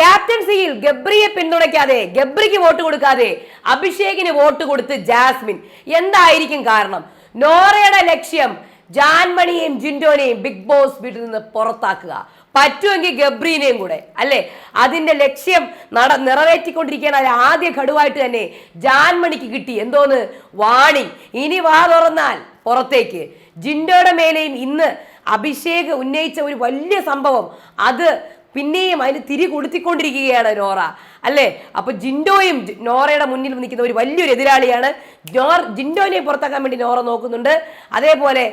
ക്യാപ്റ്റൻസിയിൽ ഗബ്രിയെ പിന്തുണയ്ക്കാതെ ഗബ്രിക്ക് vote കൊടുക്കാതെ അഭിഷേകിന് vote കൊടുത്ത് Jasmine. എന്തായിരിക്കും കാരണം? നോറയുടെ ലക്ഷ്യം ജാൻമണിയെയും ജിൻഡോനെയും ബിഗ് ബോസ് വീട്ടിൽ നിന്ന് പുറത്താക്കുക. പറ്റുമെങ്കിൽ ഗബ്രീനെയും കൂടെ അല്ലെ? അതിന്റെ ലക്ഷ്യം നട നിറവേറ്റിക്കൊണ്ടിരിക്കുകയാണ്. അതിൽ ആദ്യ ഘടുവായിട്ട് തന്നെ ജാൻമണിക്ക് കിട്ടി. എന്തോന്ന്? വാണി. ഇനി വാ തുറന്നാൽ പുറത്തേക്ക്. ജിൻഡോയുടെ മേലെയും ഇന്ന് അഭിഷേക് ഉന്നയിച്ച ഒരു വലിയ സംഭവം. അത് പിന്നെയും അതിന് തിരി കൊടുത്തിക്കൊണ്ടിരിക്കുകയാണ് നോറ. അല്ലേ? അപ്പൊ ജിൻഡോയും നോറയുടെ മുന്നിൽ നിൽക്കുന്ന ഒരു വലിയൊരു എതിരാളിയാണ് നോർ ജിൻഡോനെയും പുറത്താക്കാൻ വേണ്ടി നോറ നോക്കുന്നുണ്ട്. അതേപോലെ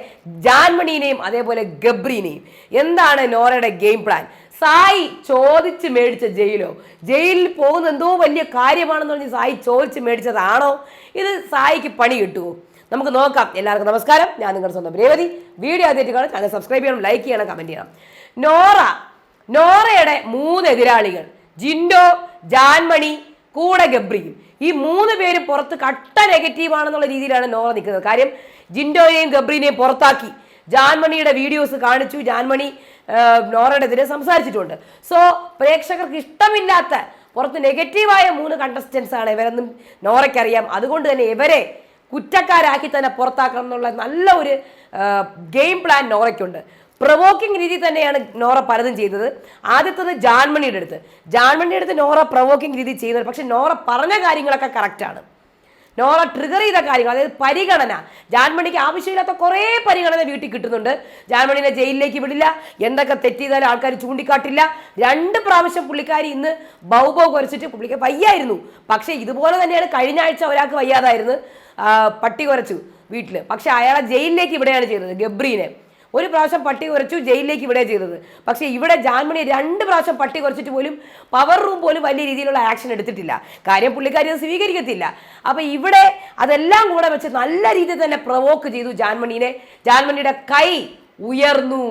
ജാൻമണീനെയും അതേപോലെ ഗബ്രീനെയും. എന്താണ് നോറയുടെ ഗെയിം പ്ലാൻ? സായി ചോദിച്ച് മേടിച്ച ജയിലോ? ജയിലിൽ പോകുന്ന എന്തോ വലിയ കാര്യമാണെന്ന് പറഞ്ഞ് സായി ചോദിച്ച് മേടിച്ചതാണോ? ഇത് സായിക്ക് പണി കിട്ടുമോ നമുക്ക് നോക്കാം. എല്ലാവർക്കും നമസ്കാരം. ഞാൻ നിങ്ങളുടെ സ്വന്തം രേവതി. വീഡിയോ ആദ്യമായിട്ട് കാണാൻ ചാനൽ സബ്സ്ക്രൈബ് ചെയ്യണം ലൈക്ക് ചെയ്യണം കമന്റ് ചെയ്യണം. നോറ നോറയുടെ മൂന്ന് എതിരാളികൾ ജിൻഡോ ജാൻമണി കൂടെ ഗബ്രിയും. ഈ മൂന്ന് പേരും പുറത്ത് കട്ട നെഗറ്റീവ് ആണെന്നുള്ള രീതിയിലാണ് നോറ നിൽക്കുന്നത്. കാര്യം ജിൻഡോയെയും ഗബ്രീനെയും പുറത്താക്കി. ജാൻമണിയുടെ വീഡിയോസ് കാണിച്ചു. ജാൻമണി നോറയുടെ എതിരെ സംസാരിച്ചിട്ടുണ്ട്. സോ പ്രേക്ഷകർക്ക് ഇഷ്ടമില്ലാത്ത പുറത്ത് നെഗറ്റീവായ മൂന്ന് കണ്ടസ്റ്റൻസ് ആണ് ഇവരെന്നും നോറയ്ക്കറിയാം. അതുകൊണ്ട് തന്നെ ഇവരെ കുറ്റക്കാരാക്കി തന്നെ പുറത്താക്കണം എന്നുള്ള നല്ല ഒരു ഗെയിം പ്ലാൻ നോറയ്ക്കുണ്ട്. പ്രവോക്കിംഗ് രീതി തന്നെയാണ് നോറ പലതും ചെയ്തത്. ആദ്യത്തത് ജാൻമണിയുടെ അടുത്ത്. ജാൻമണിയുടെ അടുത്ത് നോറ പ്രവോക്കിംഗ് രീതി ചെയ്യുന്നത് പക്ഷെ നോറ പറഞ്ഞ കാര്യങ്ങളൊക്കെ കറക്റ്റാണ് നോറ ട്രിഗർ ചെയ്ത കാര്യങ്ങൾ അതായത് പരിഗണന. ജാൻമണിക്ക് ആവശ്യമില്ലാത്ത കുറേ പരിഗണന വീട്ടിൽ കിട്ടുന്നുണ്ട്. ജാൻമണിനെ ജയിലിലേക്ക് വിടില്ല. എന്തൊക്കെ തെറ്റ് ചെയ്താലും ആൾക്കാർ ചൂണ്ടിക്കാട്ടില്ല. രണ്ട് പ്രാവശ്യം പുള്ളിക്കാരി ഇന്ന് ബൗബോ കുറച്ചിട്ട് പുള്ളിക്ക് വയ്യായിരുന്നു. പക്ഷേ ഇതുപോലെ തന്നെയാണ് കഴിഞ്ഞ ആഴ്ച ഒരാൾക്ക് വയ്യാതായിരുന്നു. പട്ടി കുറച്ചു വീട്ടിൽ പക്ഷെ അയാളെ ജയിലിലേക്ക് ഇവിടെയാണ് ചെയ്തത് ഗബ്രീനെ. ഒരു പ്രാവശ്യം പട്ടി കുറച്ചു ജയിലിലേക്ക് ഇവിടെ ചെയ്തത്. പക്ഷേ ഇവിടെ ജാൻമണി രണ്ട് പ്രാവശ്യം പട്ടി കുറച്ചിട്ട് പോലും പവർ റൂം പോലും വലിയ രീതിയിലുള്ള ആക്ഷൻ എടുത്തിട്ടില്ല. കാര്യം പുള്ളിക്കാരി അത് സ്വീകരിക്കത്തില്ല. അപ്പം ഇവിടെ അതെല്ലാം കൂടെ വെച്ച് നല്ല രീതിയിൽ തന്നെ പ്രവോക്ക് ചെയ്തു ജാൻമണീനെ. ജാൻമണിയുടെ കൈ ഉയർന്നു.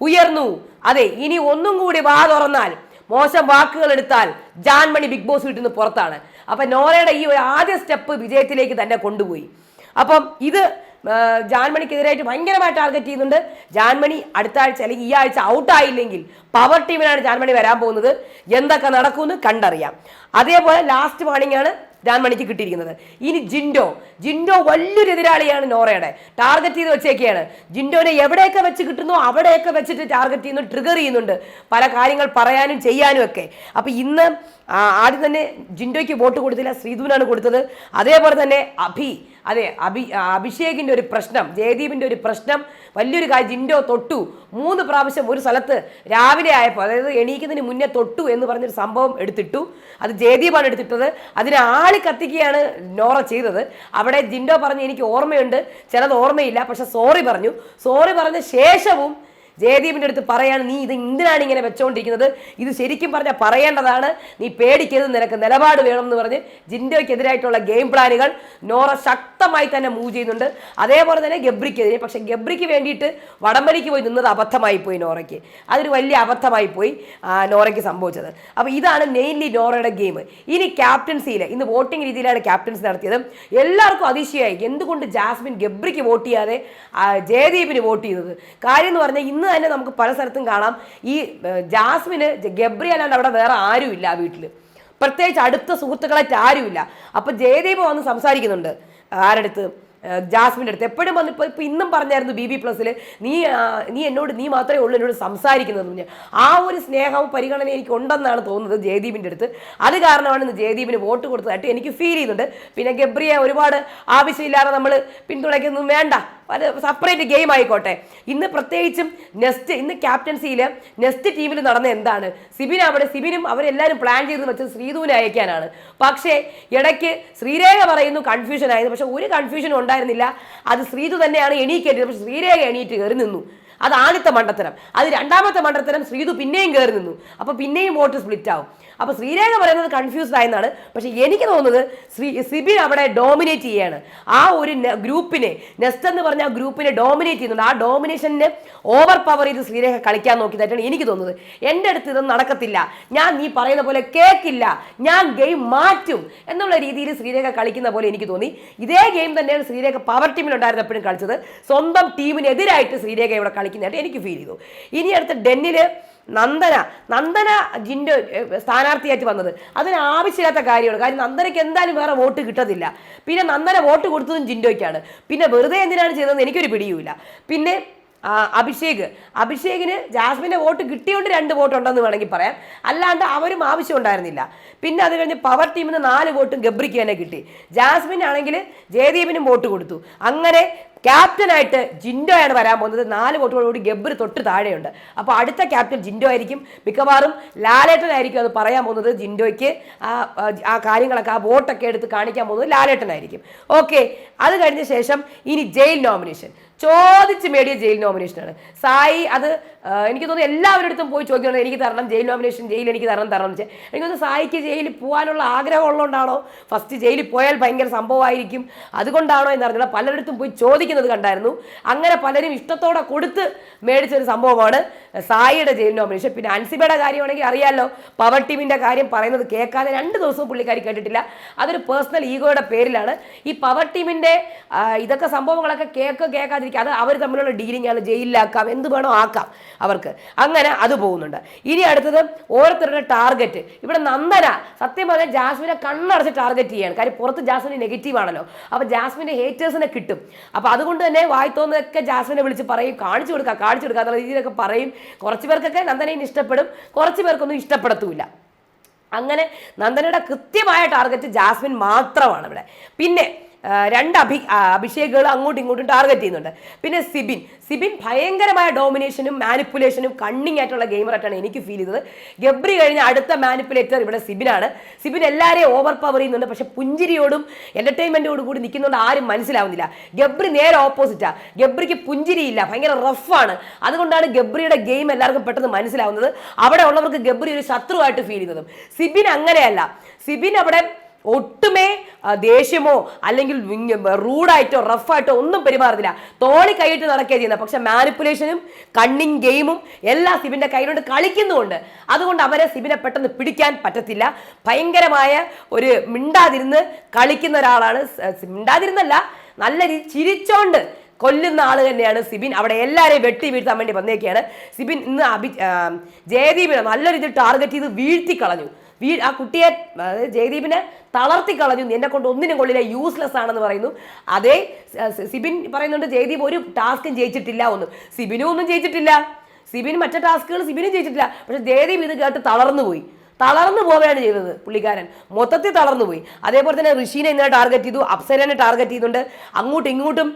ഉയർന്നു. അതെ ഇനി ഒന്നും കൂടി വാ തുറന്നാൽ മോശം വാക്കുകൾ എടുത്താൽ ജാൻമണി ബിഗ് ബോസ് വീട്ടിൽ നിന്ന് പുറത്താണ്. അപ്പം നോറയുടെ ഈ ഒരു ആദ്യ സ്റ്റെപ്പ് വിജയത്തിലേക്ക് തന്നെ കൊണ്ടുപോയി. അപ്പം ഇത് ജാൻമണിക്കെതിരായിട്ട് ഭയങ്കരമായി ടാർഗറ്റ് ചെയ്യുന്നുണ്ട്. ജാൻമണി അടുത്ത ആഴ്ച അല്ലെങ്കിൽ ഈ ആഴ്ച ഔട്ടായില്ലെങ്കിൽ പവർ ടീമിനാണ് ജാൻമണി വരാൻ പോകുന്നത്. എന്തൊക്കെ നടക്കുമെന്ന് കണ്ടറിയാം. അതേപോലെ ലാസ്റ്റ് വാണിംഗ് ആണ് ജാൻമണിക്ക് കിട്ടിയിരിക്കുന്നത്. ഇനി ജിൻഡോ ജിൻഡോ വലിയൊരു എതിരാളിയാണ് നോറയുടെ. ടാർഗറ്റ് ചെയ്ത് വെച്ചേക്കെയാണ്. ജിൻഡോനെ എവിടെയൊക്കെ വെച്ച് കിട്ടുന്നോ അവിടെയൊക്കെ വെച്ചിട്ട് ടാർഗറ്റ് ചെയ്യുന്നു ട്രിഗർ ചെയ്യുന്നുണ്ട്. പല കാര്യങ്ങൾ പറയാനും ചെയ്യാനും ഒക്കെ. അപ്പോൾ ഇന്ന് ആദ്യം തന്നെ ജിൻഡോയ്ക്ക് വോട്ട് കൊടുത്തില്ല ശ്രീധുവിനാണ് കൊടുത്തത്. അതേപോലെ തന്നെ അഭി അതെ അഭി അഭിഷേകിന്റെ ഒരു പ്രശ്നം ജയദീപിന്റെ ഒരു പ്രശ്നം വലിയൊരു കാര്യം ജിൻഡോ തൊട്ടു. മൂന്ന് പ്രാവശ്യം ഒരു സ്ഥലത്ത് രാവിലെ ആയപ്പോൾ അതായത് എണീക്കുന്നതിന് മുന്നേ തൊട്ടു എന്ന് പറഞ്ഞൊരു സംഭവം എടുത്തിട്ടു. അത് ജയദീപാണ് എടുത്തിട്ടത്. അതിനെ ആളി കത്തിക്കുകയാണ് നോറ ചെയ്തത്. അവിടെ ജിൻഡോ പറഞ്ഞ് എനിക്ക് ഓർമ്മയുണ്ട്. ചിലത് ഓർമ്മയില്ല പക്ഷെ സോറി പറഞ്ഞു. സോറി പറഞ്ഞ ശേഷവും ജയദീപിന്റെ അടുത്ത് പറയാണ് നീ ഇത് എന്തിനാണ് ഇങ്ങനെ വെച്ചുകൊണ്ടിരിക്കുന്നത് ഇത് ശരിക്കും പറഞ്ഞാൽ പറയേണ്ടതാണ്. നീ പേടിക്കരുത് നിനക്ക് നിലപാട് വേണം എന്ന് പറഞ്ഞ് ജിൻഡോയ്ക്കെതിരായിട്ടുള്ള ഗെയിം പ്ലാനുകൾ നോറ ശക്തമായി തന്നെ മൂവ് ചെയ്യുന്നുണ്ട്. അതേപോലെ തന്നെ ഗബ്രിക്കെതിരെ പക്ഷെ ഗബ്രിക്ക് വേണ്ടിയിട്ട് വടംവലിക്ക് പോയി നിന്നത് അബദ്ധമായി പോയി നോറയ്ക്ക്. അതൊരു വലിയ അബദ്ധമായി പോയി നോറയ്ക്ക് സംഭവിച്ചത്. അപ്പോൾ ഇതാണ് മെയിൻലി നോറയുടെ ഗെയിം. ഇനി ക്യാപ്റ്റൻസിയിൽ ഇന്ന് വോട്ടിംഗ് രീതിയിലാണ് ക്യാപ്റ്റൻസി നടത്തിയത്. എല്ലാവർക്കും അതിശയമായി എന്തുകൊണ്ട് ജാസ്മിൻ ഗബ്രിക്ക് വോട്ട് ചെയ്യാതെ ജയദീപിന് വോട്ട് ചെയ്തത്? കാര്യം എന്ന് പറഞ്ഞാൽ ഇന്ന് തന്നെ നമുക്ക് പല സ്ഥലത്തും കാണാം. ഈ ജാസ്മിന് ഗബ്രി അല്ലാണ്ട് അവിടെ വേറെ ആരുമില്ല ആ വീട്ടിൽ പ്രത്യേകിച്ച് അടുത്ത സുഹൃത്തുക്കളായിട്ട് ആരുമില്ല. അപ്പൊ ജയദേവ് വന്ന് സംസാരിക്കുന്നുണ്ട്. ആരടുത്ത്? ജാസ്മിന്റെ അടുത്ത്. എപ്പോഴും വന്ന് ഇപ്പോൾ ഇപ്പോൾ ഇന്നും പറഞ്ഞായിരുന്നു ബി ബി പ്ലസ്സിൽ നീ നീ എന്നോട് നീ മാത്രമേ ഉള്ളൂ എന്നോട് സംസാരിക്കുന്നത് എന്ന് ആ ഒരു സ്നേഹവും പരിഗണന എനിക്ക് ഉണ്ടെന്നാണ് തോന്നുന്നത് ജയദീപിന്റെ അടുത്ത്. അത് കാരണമാണ് ഇന്ന് ജയദീപിന് വോട്ട് കൊടുത്തതായിട്ട് എനിക്ക് ഫീൽ ചെയ്യുന്നുണ്ട്. പിന്നെ ഗബ്രിയെ ഒരുപാട് ആവശ്യമില്ലാതെ നമ്മൾ പിന്തുണയ്ക്കുന്നതും വേണ്ട. അത് സെപ്പറേറ്റ് ഗെയിം ആയിക്കോട്ടെ. ഇന്ന് പ്രത്യേകിച്ചും നെസ്റ്റ് ഇന്ന് ക്യാപ്റ്റൻസിയിൽ നെസ്റ്റ് ടീമിൽ നടന്ന എന്താണ്? സിബിൻ അവിടെ സിബിനും അവരെല്ലാവരും പ്ലാൻ ചെയ്ത് വെച്ചത് ശ്രീധുവിനെ അയക്കാനാണ്. പക്ഷേ ഇടയ്ക്ക് ശ്രീരേഖ പറയുന്നു കൺഫ്യൂഷൻ ആയിരുന്നു. പക്ഷേ ഒരു കൺഫ്യൂഷനും ഉണ്ടായിരുന്നില്ല. അത് ശ്രീധു തന്നെയാണ് എണീക്കേണ്ടത് പക്ഷേ ശ്രീരേഖ എണീറ്റ് കയറി നിന്നു. അത് ആദ്യത്തെ മണ്ടത്തരം. അത് രണ്ടാമത്തെ മണ്ടത്തരം ശ്രീധു പിന്നെയും കയറി നിന്നു. അപ്പോൾ പിന്നെയും വോട്ട് സ്പ്ലിറ്റ് ആവും. അപ്പൊ ശ്രീരേഖ പറയുന്നത് കൺഫ്യൂസ്ഡ് ആയെന്നാണ്. പക്ഷെ എനിക്ക് തോന്നുന്നത് ശ്രീ സിബിൻ അവിടെ ഡോമിനേറ്റ് ചെയ്യാണ്. ആ ഒരു ഗ്രൂപ്പിനെ നെസ്റ്റ് എന്ന് പറഞ്ഞ ആ ഗ്രൂപ്പിനെ ഡോമിനേറ്റ് ചെയ്യുന്നുണ്ട്. ആ ഡോമിനേഷനെ ഓവർ പവർ ചെയ്ത് ശ്രീരേഖ കളിക്കാൻ നോക്കിയതായിട്ടാണ് എനിക്ക് തോന്നുന്നത്. എന്റെ അടുത്ത് ഇതൊന്നും നടക്കത്തില്ല. ഞാൻ നീ പറയുന്ന പോലെ കേൾക്കില്ല ഞാൻ ഗെയിം മാറ്റും എന്നുള്ള രീതിയിൽ ശ്രീരേഖ കളിക്കുന്ന പോലെ എനിക്ക് തോന്നി. ഇതേ ഗെയിം തന്നെയാണ് ശ്രീരേഖ പവർ ടീമിലുണ്ടായിരുന്നപ്പോഴും കളിച്ചത്. സ്വന്തം ടീമിനെതിരായിട്ട് ശ്രീരേഖ ഇവിടെ കളിക്കുന്നതായിട്ട് എനിക്ക് ഫീൽ ചെയ്തു. ഇനി അടുത്ത ഡെന്നിൽ നന്ദന നന്ദന ജിന്റെ സ്ഥാനാർത്ഥിയായിട്ട് വന്നത്. അതിന് ആവശ്യമില്ലാത്ത കാര്യമാണ്. കാര്യം നന്ദനയ്ക്ക് എന്തായാലും വേറെ വോട്ട് കിട്ടത്തില്ല. പിന്നെ നന്ദന വോട്ട് കൊടുത്തതും ജിൻഡോയ്ക്കാണ്. പിന്നെ വെറുതെ എന്തിനാണ് ചെയ്തതെന്ന് എനിക്കൊരു പിടിയുമില്ല. പിന്നെ അഭിഷേക്. അഭിഷേകിന് ജാസ്മിന്റെ വോട്ട് കിട്ടിയോണ്ട് രണ്ട് വോട്ട് ഉണ്ടെന്ന് വേണമെങ്കിൽ പറയാം. അല്ലാണ്ട് അവരും ആവശ്യം ഉണ്ടായിരുന്നില്ല. പിന്നെ അത് കഴിഞ്ഞ് പവർ ടീമിന് നാല് വോട്ടും ഗബ്രിക്ക് തന്നെ കിട്ടി. ജാസ്മിൻ ആണെങ്കിൽ ജയദീപിനും വോട്ട് കൊടുത്തു. അങ്ങനെ ക്യാപ്റ്റനായിട്ട് ജിൻഡോയാണ് വരാൻ പോകുന്നത്. നാല് വോട്ടുകളോട് ഗബ്ര് തൊട്ട് താഴെയുണ്ട്. അപ്പോൾ അടുത്ത ക്യാപ്റ്റൻ ജിൻഡോ ആയിരിക്കും. മിക്കവാറും ലാലേട്ടനായിരിക്കും അത് പറയാൻ പോകുന്നത്. ജിൻഡോയ്ക്ക് ആ ആ, ആ കാര്യങ്ങളൊക്കെ ആ വോട്ടൊക്കെ എടുത്ത് കാണിക്കാൻ പോകുന്നത് ലാലേട്ടനായിരിക്കും. ഓക്കെ അത് കഴിഞ്ഞ ശേഷം ഇനി ജയിൽ നോമിനേഷൻ ചോദിച്ച് മേടിയ ജയിൽ നോമിനേഷനാണ്. സായി അത് എനിക്ക് തോന്നുന്നു എല്ലാവരുടെ അടുത്തും പോയി ചോദിക്കണം എനിക്ക് തരണം ജയിൽ നോമിനേഷൻ ജയിൽ എനിക്ക് തരണം തരണം എന്ന് വെച്ചാൽ എനിക്ക് തോന്നുന്നു സായിക്ക് ജയിലിൽ പോകാനുള്ള ആഗ്രഹം ഉള്ളതുകൊണ്ടാണോ ഫസ്റ്റ് ജയിലിൽ പോയാൽ ഭയങ്കര സംഭവമായിരിക്കും അതുകൊണ്ടാണോ എന്നറിഞ്ഞില്ല പലരിടത്തും പോയി ചോദിക്കുന്നത് കണ്ടായിരുന്നു. അങ്ങനെ പലരും ഇഷ്ടത്തോടെ കൊടുത്ത് മേടിച്ച ഒരു സംഭവമാണ് സായിയുടെ ജയിൽ നോമിനേഷൻ. പിന്നെ അൻസിബയുടെ കാര്യമാണെങ്കിൽ അറിയാമല്ലോ പവർ ടീമിന്റെ കാര്യം പറയുന്നത് കേൾക്കാതെ രണ്ട് ദിവസവും പുള്ളിക്കാരി കേട്ടിട്ടില്ല. അതൊരു പേഴ്സണൽ ഈഗോയുടെ പേരിലാണ്. ഈ പവർ ടീമിന്റെ ഇതൊക്കെ സംഭവങ്ങളൊക്കെ കേൾക്കുക കേൾക്കാതിരിക്കുക അത് അവർ തമ്മിലുള്ള ഡീലിംഗ് ആണ്. ജയിലിലാക്കാം. എന്ത് വേണോ ആക്കാം അവർക്ക്. അങ്ങനെ അത് പോകുന്നുണ്ട്. ഇനി അടുത്തത് ഓരോരുത്തരുടെ ടാർഗറ്റ് ഇവിടെ നന്ദന. സത്യം പറഞ്ഞാൽ ജാസ്മിനെ കണ്ണടച്ച് ടാർഗറ്റ് ചെയ്യാണ്. കാര്യം പുറത്ത് ജാസ്മിന് നെഗറ്റീവ് ആണല്ലോ. അപ്പോൾ ജാസ്മിന്റെ ഹേറ്റേഴ്സിനെ കിട്ടും. അപ്പോൾ അതുകൊണ്ട് തന്നെ വായിത്തോന്നൊക്കെ ജാസ്മിനെ വിളിച്ച് പറയും. കാണിച്ചു കൊടുക്കുക കാണിച്ചു കൊടുക്കുക എന്നുള്ള രീതിയിലൊക്കെ പറയും. കുറച്ച് പേർക്കൊക്കെ നന്ദനയെ ഇഷ്ടപ്പെടും. കുറച്ച് പേർക്കൊന്നും ഇഷ്ടപ്പെടത്തുമില്ല അങ്ങനെ നന്ദനയുടെ കൃത്യമായ ടാർഗറ്റ് ജാസ്മിൻ മാത്രമാണ് ഇവിടെ. പിന്നെ രണ്ട് അഭി അഭിഷേകുകൾ അങ്ങോട്ടും ഇങ്ങോട്ടും ടാർഗറ്റ് ചെയ്യുന്നുണ്ട്. പിന്നെ സിബിൻ. സിബിൻ ഭയങ്കരമായ ഡോമിനേഷനും മാനിപ്പുലേഷനും കണ്ണിങ് ആയിട്ടുള്ള ഗെയിമറായിട്ടാണ് എനിക്ക് ഫീൽ ചെയ്തത്. ഗബ്രി കഴിഞ്ഞ അടുത്ത മാനിപ്പുലേറ്റർ ഇവിടെ സിബിനാണ്. സിബിൻ എല്ലാവരെയും ഓവർ പവർ ചെയ്യുന്നുണ്ട്. പക്ഷെ പുഞ്ചിരിയോടും എന്റർടൈൻമെന്റോടും കൂടി നിൽക്കുന്നതുകൊണ്ട് ആരും മനസ്സിലാവുന്നില്ല. ഗബ്രി നേരെ ഓപ്പോസിറ്റാണ് ഗബ്രിക്ക് പുഞ്ചിരിയില്ല. ഭയങ്കര റഫാണ് അതുകൊണ്ടാണ് ഗബ്രിയുടെ ഗെയിം എല്ലാവർക്കും പെട്ടെന്ന് മനസ്സിലാവുന്നത്. അവിടെ ഉള്ളവർക്ക് ഗബ്രി ഒരു ശത്രുവായിട്ട് ഫീൽ ചെയ്യുന്നതും. സിബിൻ അങ്ങനെയല്ല. സിബിൻ അവിടെ ഒട്ടുമേ ദേഷ്യമോ അല്ലെങ്കിൽ റൂഡായിട്ടോ റഫായിട്ടോ ഒന്നും പെരുമാറുന്നില്ല. തോളി കൈയിട്ട് നടക്കുകയാണ് ചെയ്യുന്നത് പക്ഷെ മാനിപ്പുലേഷനും കണ്ണിങ് ഗെയിമും എല്ലാം സിബിന്റെ കയ്യിലോട്ട് കളിക്കുന്നുമുണ്ട്. അതുകൊണ്ട് അവരെ സിബിനെ പെട്ടെന്ന് പിടിക്കാൻ പറ്റത്തില്ല. ഭയങ്കരമായ ഒരു മിണ്ടാതിരുന്ന് കളിക്കുന്ന ഒരാളാണ് മിണ്ടാതിരുന്നല്ല നല്ല രീതി ചിരിച്ചോണ്ട് കൊല്ലുന്ന ആൾ തന്നെയാണ് സിബിൻ. അവിടെ എല്ലാവരെയും വെട്ടി വീഴ്ത്താൻ വേണ്ടി വന്നേക്കാണ്. സിബിൻ ഇന്ന് അഭി ജയദീപിനെ നല്ല രീതിയിൽ ടാർഗറ്റ് ചെയ്ത് വീഴ്ത്തി കളഞ്ഞു വീ ആ കുട്ടിയെ ജയദീപിനെ തളർത്തി കളഞ്ഞു. എന്നെ കൊണ്ട് ഒന്നിനും കൊള്ളില്ല. യൂസ്ലെസ് ആണെന്ന് പറയുന്നു. അതേ സിബിൻ പറയുന്നുണ്ട് ജയദീപ് ഒരു ടാസ്കും ജയിച്ചിട്ടില്ല ഒന്നും സിബിനും ഒന്നും ജയിച്ചിട്ടില്ല. സിബിൻ മറ്റേ ടാസ്കുകൾ സിബിനും ജയിച്ചിട്ടില്ല. പക്ഷെ ജയദീപ് ഇത് കേട്ട് തളർന്നു പോയി. തളർന്നു പോവുകയാണ് ചെയ്തത് പുള്ളിക്കാരൻ. മൊത്തത്തിൽ തളർന്നു പോയി. അതേപോലെ തന്നെ ഋഷീനെ ഇന്നലെ ടാർഗറ്റ് ചെയ്തു. അപ്സരനെ ടാർഗറ്റ് ചെയ്യുന്നുണ്ട്. അങ്ങോട്ടും ഇങ്ങോട്ടും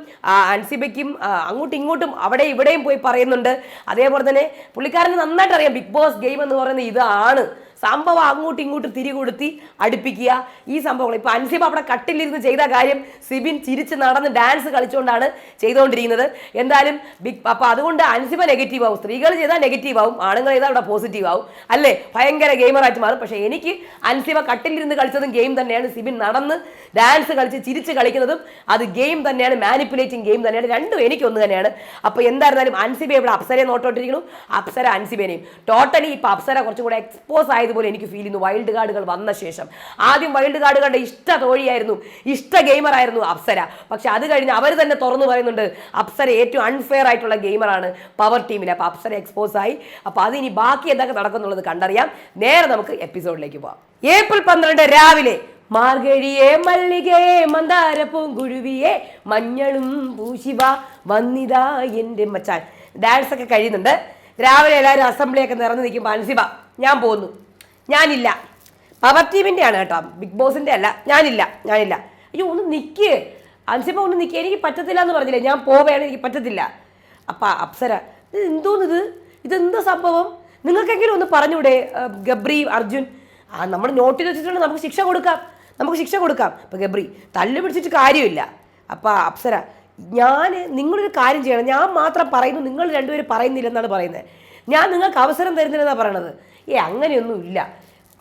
അൻസിബയ്ക്കും അങ്ങോട്ടും ഇങ്ങോട്ടും അവിടെ ഇവിടെയും പോയി പറയുന്നുണ്ട്. അതേപോലെ തന്നെ പുള്ളിക്കാരന് നന്നായിട്ട് അറിയാം ബിഗ് ബോസ് ഗെയിം എന്ന് പറയുന്നത് ഇതാണ്. സംഭവം അങ്ങോട്ടും ഇങ്ങോട്ടും തിരികൊടുത്തി അടുപ്പിക്കുക. ഈ സംഭവങ്ങൾ ഇപ്പൊ അൻസിബ അവിടെ കട്ടിലിരുന്ന് ചെയ്ത കാര്യം സിബിൻ ചിരിച്ച് നടന്ന് ഡാൻസ് കളിച്ചുകൊണ്ടാണ് ചെയ്തുകൊണ്ടിരിക്കുന്നത്. എന്തായാലും ബിഗ് അപ്പൊ അതുകൊണ്ട് അൻസിബ നെഗറ്റീവ് ആവും. സ്ത്രീകൾ ചെയ്താൽ നെഗറ്റീവ് ആവും. ആണുങ്ങൾ ചെയ്താൽ അവിടെ പോസിറ്റീവ് ആവും. അല്ലേ? ഭയങ്കര ഗെയിമറായിട്ട് മാറും. പക്ഷേ എനിക്ക് അൻസിബ കട്ടിലിരുന്ന് കളിച്ചതും ഗെയിം തന്നെയാണ് സിബിൻ നടന്ന് ഡാൻസ് കളിച്ച് ചിരിച്ച് കളിക്കുന്നതും. അത് ഗെയിം തന്നെയാണ് മാനിപ്പുലേറ്റിംഗ് ഗെയിം തന്നെയാണ്. രണ്ടും എനിക്ക് ഒന്ന് തന്നെയാണ്. അപ്പോൾ എന്തായിരുന്നാലും അൻസിബ ഇവിടെ അപ്സരയെ നോട്ടോട്ടിരിക്കുന്നു. അപ്സര അൻസിബേനെയും. ടോട്ടലി ഇപ്പോൾ അപ്സര കുറച്ചും കൂടെ എക്സ്പോസ് ആയതുപോലെ എനിക്ക് ഫീൽ ചെയ്യുന്നു. വൈൽഡ് കാർഡുകൾ വന്ന ശേഷം. ആദ്യം വൈൽഡ് കാർഡുകളുടെ ഇഷ്ട തോഴിയായിരുന്നു. ഇഷ്ട ഗെയിമർ ആയിരുന്നു അപ്സര. പക്ഷെ അത് കഴിഞ്ഞ് അവർ തന്നെ തുറന്നു പറയുന്നുണ്ട് അപ്സര ഏറ്റവും അൺഫെയർ ആയിട്ടുള്ള ഗെയിമറാണ് പവർ ടീമിൽ അപ്പോൾ അപ്സര എക്സ്പോസ് ആയി. അപ്പോൾ അത് ഇനി ബാക്കി എന്തൊക്കെ നടക്കുന്നുള്ളത് കണ്ടറിയാം. നേരെ നമുക്ക് എപ്പിസോഡിലേക്ക് പോവാം. ഏപ്രിൽ പന്ത്രണ്ട് രാവിലെ മാർഗഴിയെ മല്ലികയെ മന്ദാര പൂങ്കുരുവിയെ മഞ്ഞളും പൂശിവ വന്നിതാ എന്റെ മച്ചാൻ. ഡാൻസ് ഒക്കെ കഴിയുന്നുണ്ട്. രാവിലെ എല്ലാവരും അസംബ്ലിയൊക്കെ നിറഞ്ഞു നിൽക്കുമ്പോൾ അൻസിബ ഞാൻ പോന്നു ഞാനില്ല. പവർ ടീമിന്റെ ആണ് കേട്ടോ. ബിഗ് ബോസിന്റെ അല്ല. ഞാനില്ല. ഞാനില്ല. അയ്യോ ഒന്ന് നിൽക്ക് അൻസിപ്പ ഒന്ന് നിൽക്കുക എനിക്ക് പറ്റത്തില്ല എന്ന് പറഞ്ഞില്ലേ? ഞാൻ പോവുകയാണ്. എനിക്ക് പറ്റത്തില്ല. അപ്പം അപ്സര ഇത് എന്തോന്നിത്? ഇതെന്താ സംഭവം? നിങ്ങൾക്കെങ്കിലും ഒന്ന് പറഞ്ഞൂടെ ഗബ്രി അർജുൻ? ആ നമ്മൾ നോട്ടിൽ വെച്ചിട്ടുണ്ട്. നമുക്ക് ശിക്ഷ കൊടുക്കാം. നമുക്ക് ശിക്ഷ കൊടുക്കാം. ഇപ്പം ഗബ്രി തല്ലു പിടിച്ചിട്ട് കാര്യമില്ല. അപ്പം അപ്സര ഞാൻ നിങ്ങളൊരു കാര്യം ചെയ്യണം. ഞാൻ മാത്രം പറയുന്നു. നിങ്ങൾ രണ്ടുപേരും പറയുന്നില്ല എന്നാണ് പറയുന്നത്. ഞാൻ നിങ്ങൾക്ക് അവസരം തരുന്നില്ലെന്നാണ് പറയണത്. ഏ അങ്ങനെയൊന്നും ഇല്ല.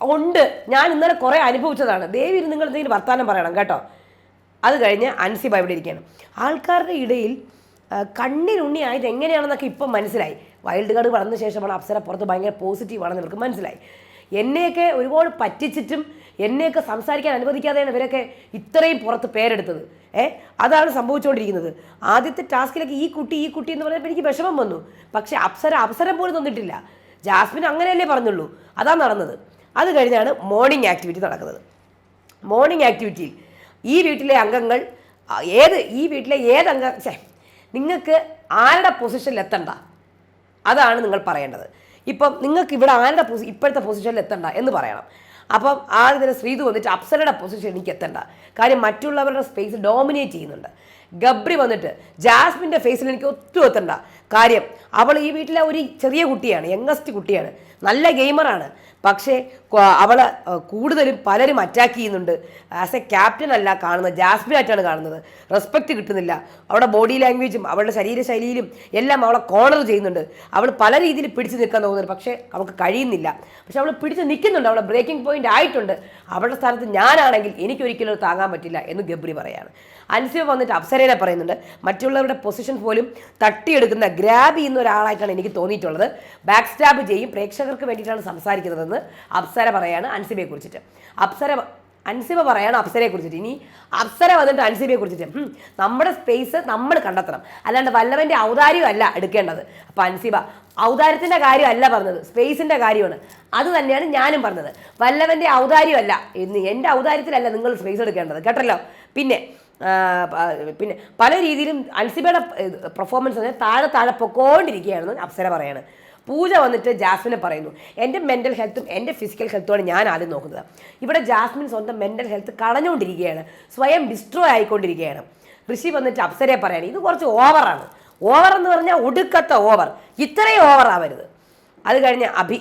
ഉണ്ട് ഞാൻ ഇന്നലെ കുറേ അനുഭവിച്ചതാണ്. ദേവി നിങ്ങൾ എന്തെങ്കിലും വർത്തമാനം പറയണം കേട്ടോ. അത് കഴിഞ്ഞ് അൻസിബ ഇവിടെ ഇരിക്കുകയാണ്. ആൾക്കാരുടെ ഇടയിൽ ആ, കണ്ണിനുണ്ണിയായത് എങ്ങനെയാണെന്നൊക്കെ ഇപ്പം മനസ്സിലായി. വൈൽഡ് കാർഡ് വളർന്ന ശേഷമാണ് അപ്സര പുറത്ത് ഭയങ്കര പോസിറ്റീവാണെന്ന് ഇവർക്ക് മനസ്സിലായി. എന്നെയൊക്കെ ഒരുപാട് പറ്റിച്ചിട്ടും എന്നെയൊക്കെ സംസാരിക്കാൻ അനുവദിക്കാതെയാണ് ഇവരൊക്കെ ഇത്രയും പുറത്ത് പേരെടുത്തത്. ഏ അതാണ് സംഭവിച്ചുകൊണ്ടിരിക്കുന്നത്. ആദ്യത്തെ ടാസ്കിലൊക്കെ ഈ കുട്ടി ഈ കുട്ടി എന്ന് പറഞ്ഞപ്പോൾ എനിക്ക് വിഷമം വന്നു. പക്ഷേ അപ്സര അവസരം പോലും തന്നിട്ടില്ല. ജാസ്മിൻ അങ്ങനെയല്ലേ പറഞ്ഞുള്ളൂ. അതാ നടന്നത്. അത് കഴിഞ്ഞാണ് മോർണിംഗ് ആക്ടിവിറ്റി നടക്കുന്നത്. മോർണിംഗ് ആക്ടിവിറ്റിയിൽ ഈ വീട്ടിലെ അംഗങ്ങൾ ഏത് ഈ വീട്ടിലെ ഏത് അംഗ നിങ്ങൾക്ക് ആരുടെ പൊസിഷനിൽ എത്തണ്ട? അതാണ് നിങ്ങൾ പറയേണ്ടത്. ഇപ്പം നിങ്ങൾക്ക് ഇവിടെ ആരുടെ പൊസി ഇപ്പോഴത്തെ പൊസിഷനിൽ എത്തണ്ട എന്ന് പറയണം. അപ്പം ആദ്യം തന്നെ ശ്രീതു വന്നിട്ട് അപ്സരയുടെ പൊസിഷൻ എനിക്ക് എത്തണ്ട. കാര്യം മറ്റുള്ളവരുടെ സ്പേസ് ഡോമിനേറ്റ് ചെയ്യുന്നുണ്ട്. ഗബ്രി വന്നിട്ട് ജാസ്മിന്റെ ഫേസിൽ എനിക്ക് ഒട്ടും എത്തണ്ട. കാര്യം. അവൾ ഈ വീട്ടിലെ ഒരു ചെറിയ കുട്ടിയാണ് യങ്ങസ്റ്റ് കുട്ടിയാണ്. നല്ല ഗെയിമറാണ്. പക്ഷേ അവളെ കൂടുതലും പലരും അറ്റാക്ക് ചെയ്യുന്നുണ്ട്. ആസ് എ ക്യാപ്റ്റൻ അല്ല കാണുന്നത്. ജാസ്മിൻ ആയിട്ടാണ് കാണുന്നത്. റെസ്പെക്റ്റ് കിട്ടുന്നില്ല. അവളുടെ ബോഡി ലാംഗ്വേജും അവളുടെ ശരീരശൈലിയിലും എല്ലാം അവളെ കോണർ ചെയ്യുന്നുണ്ട്. അവൾ പല രീതിയിൽ പിടിച്ചു നിൽക്കാൻ തോന്നുന്നുണ്ട് പക്ഷേ അവൾക്ക് കഴിയുന്നില്ല. പക്ഷെ അവൾ പിടിച്ച് നിൽക്കുന്നുണ്ട്. അവളെ ബ്രേക്കിംഗ് പോയിന്റ് ആയിട്ടുണ്ട്. അവളുടെ സ്ഥാനത്ത് ഞാനാണെങ്കിൽ എനിക്കൊരിക്കലും താങ്ങാൻ പറ്റില്ല എന്ന് ഗബ്രി പറയാണ്. അൻസിബ വന്നിട്ട് അപ്സരേനെ പറയുന്നുണ്ട്. മറ്റുള്ളവരുടെ പൊസിഷൻ പോലും തട്ടിയെടുക്കുന്ന ഗ്രാബ് ചെയ്യുന്ന ഒരാളായിട്ടാണ് എനിക്ക് തോന്നിയിട്ടുള്ളത്. ബാക്ക് സ്റ്റാബ് ചെയ്യും. പ്രേക്ഷകർക്ക് വേണ്ടിയിട്ടാണ് സംസാരിക്കുന്നതെന്ന് അപ്സര പറയാണ് അൻസിബയെ കുറിച്ചിട്ട്. അപ്സര അൻസിബ പറയാണ് അപ്സരയെ കുറിച്ചിട്ട്. ഇനി അപ്സര വന്നിട്ട് അൻസിബയെ കുറിച്ചിട്ട്. നമ്മുടെ സ്പേസ് നമ്മൾ കണ്ടെത്തണം. അല്ലാണ്ട് വല്ലവന്റെ ഔദാര്യം അല്ല എടുക്കേണ്ടത്. അപ്പൊ അൻസിബ ഔദാര്യത്തിന്റെ കാര്യമല്ല പറഞ്ഞത്. സ്പേസിന്റെ കാര്യമാണ്. അത് തന്നെയാണ് ഞാനും പറഞ്ഞത്. വല്ലവന്റെ ഔദാര്യമല്ല എന്ന് എന്റെ ഔദാര്യത്തിലല്ല നിങ്ങൾ സ്പേസ് എടുക്കേണ്ടത്. കേട്ടല്ലോ? പിന്നെ പിന്നെ പല രീതിയിലും അൻസിബയുടെ പെർഫോമൻസ് താഴെ താഴെ പൊക്കോണ്ടിരിക്കുകയാണെന്ന് അപ്സര പറയാണ്. പൂജ വന്നിട്ട് ജാസ്മിനെ പറയുന്നു. എന്റെ മെന്റൽ ഹെൽത്തും എന്റെ ഫിസിക്കൽ ഹെൽത്തുമാണ് ഞാൻ ആദ്യം നോക്കുന്നത്. ഇവിടെ ജാസ്മിൻ സ്വന്തം മെന്റൽ ഹെൽത്ത് കളഞ്ഞുകൊണ്ടിരിക്കുകയാണ്. സ്വയം ഡിസ്ട്രോ ആയിക്കൊണ്ടിരിക്കുകയാണ്. ഋഷി വന്നിട്ട് അപ്സരെ പറയാണ് ഇത് കുറച്ച് ഓവറാണ് ഓവർ എന്ന് പറഞ്ഞാൽ ഒടുക്കത്ത ഓവർ ഇത്രയും ഓവർ ആവരുത്. അത് കഴിഞ്ഞ് അഭി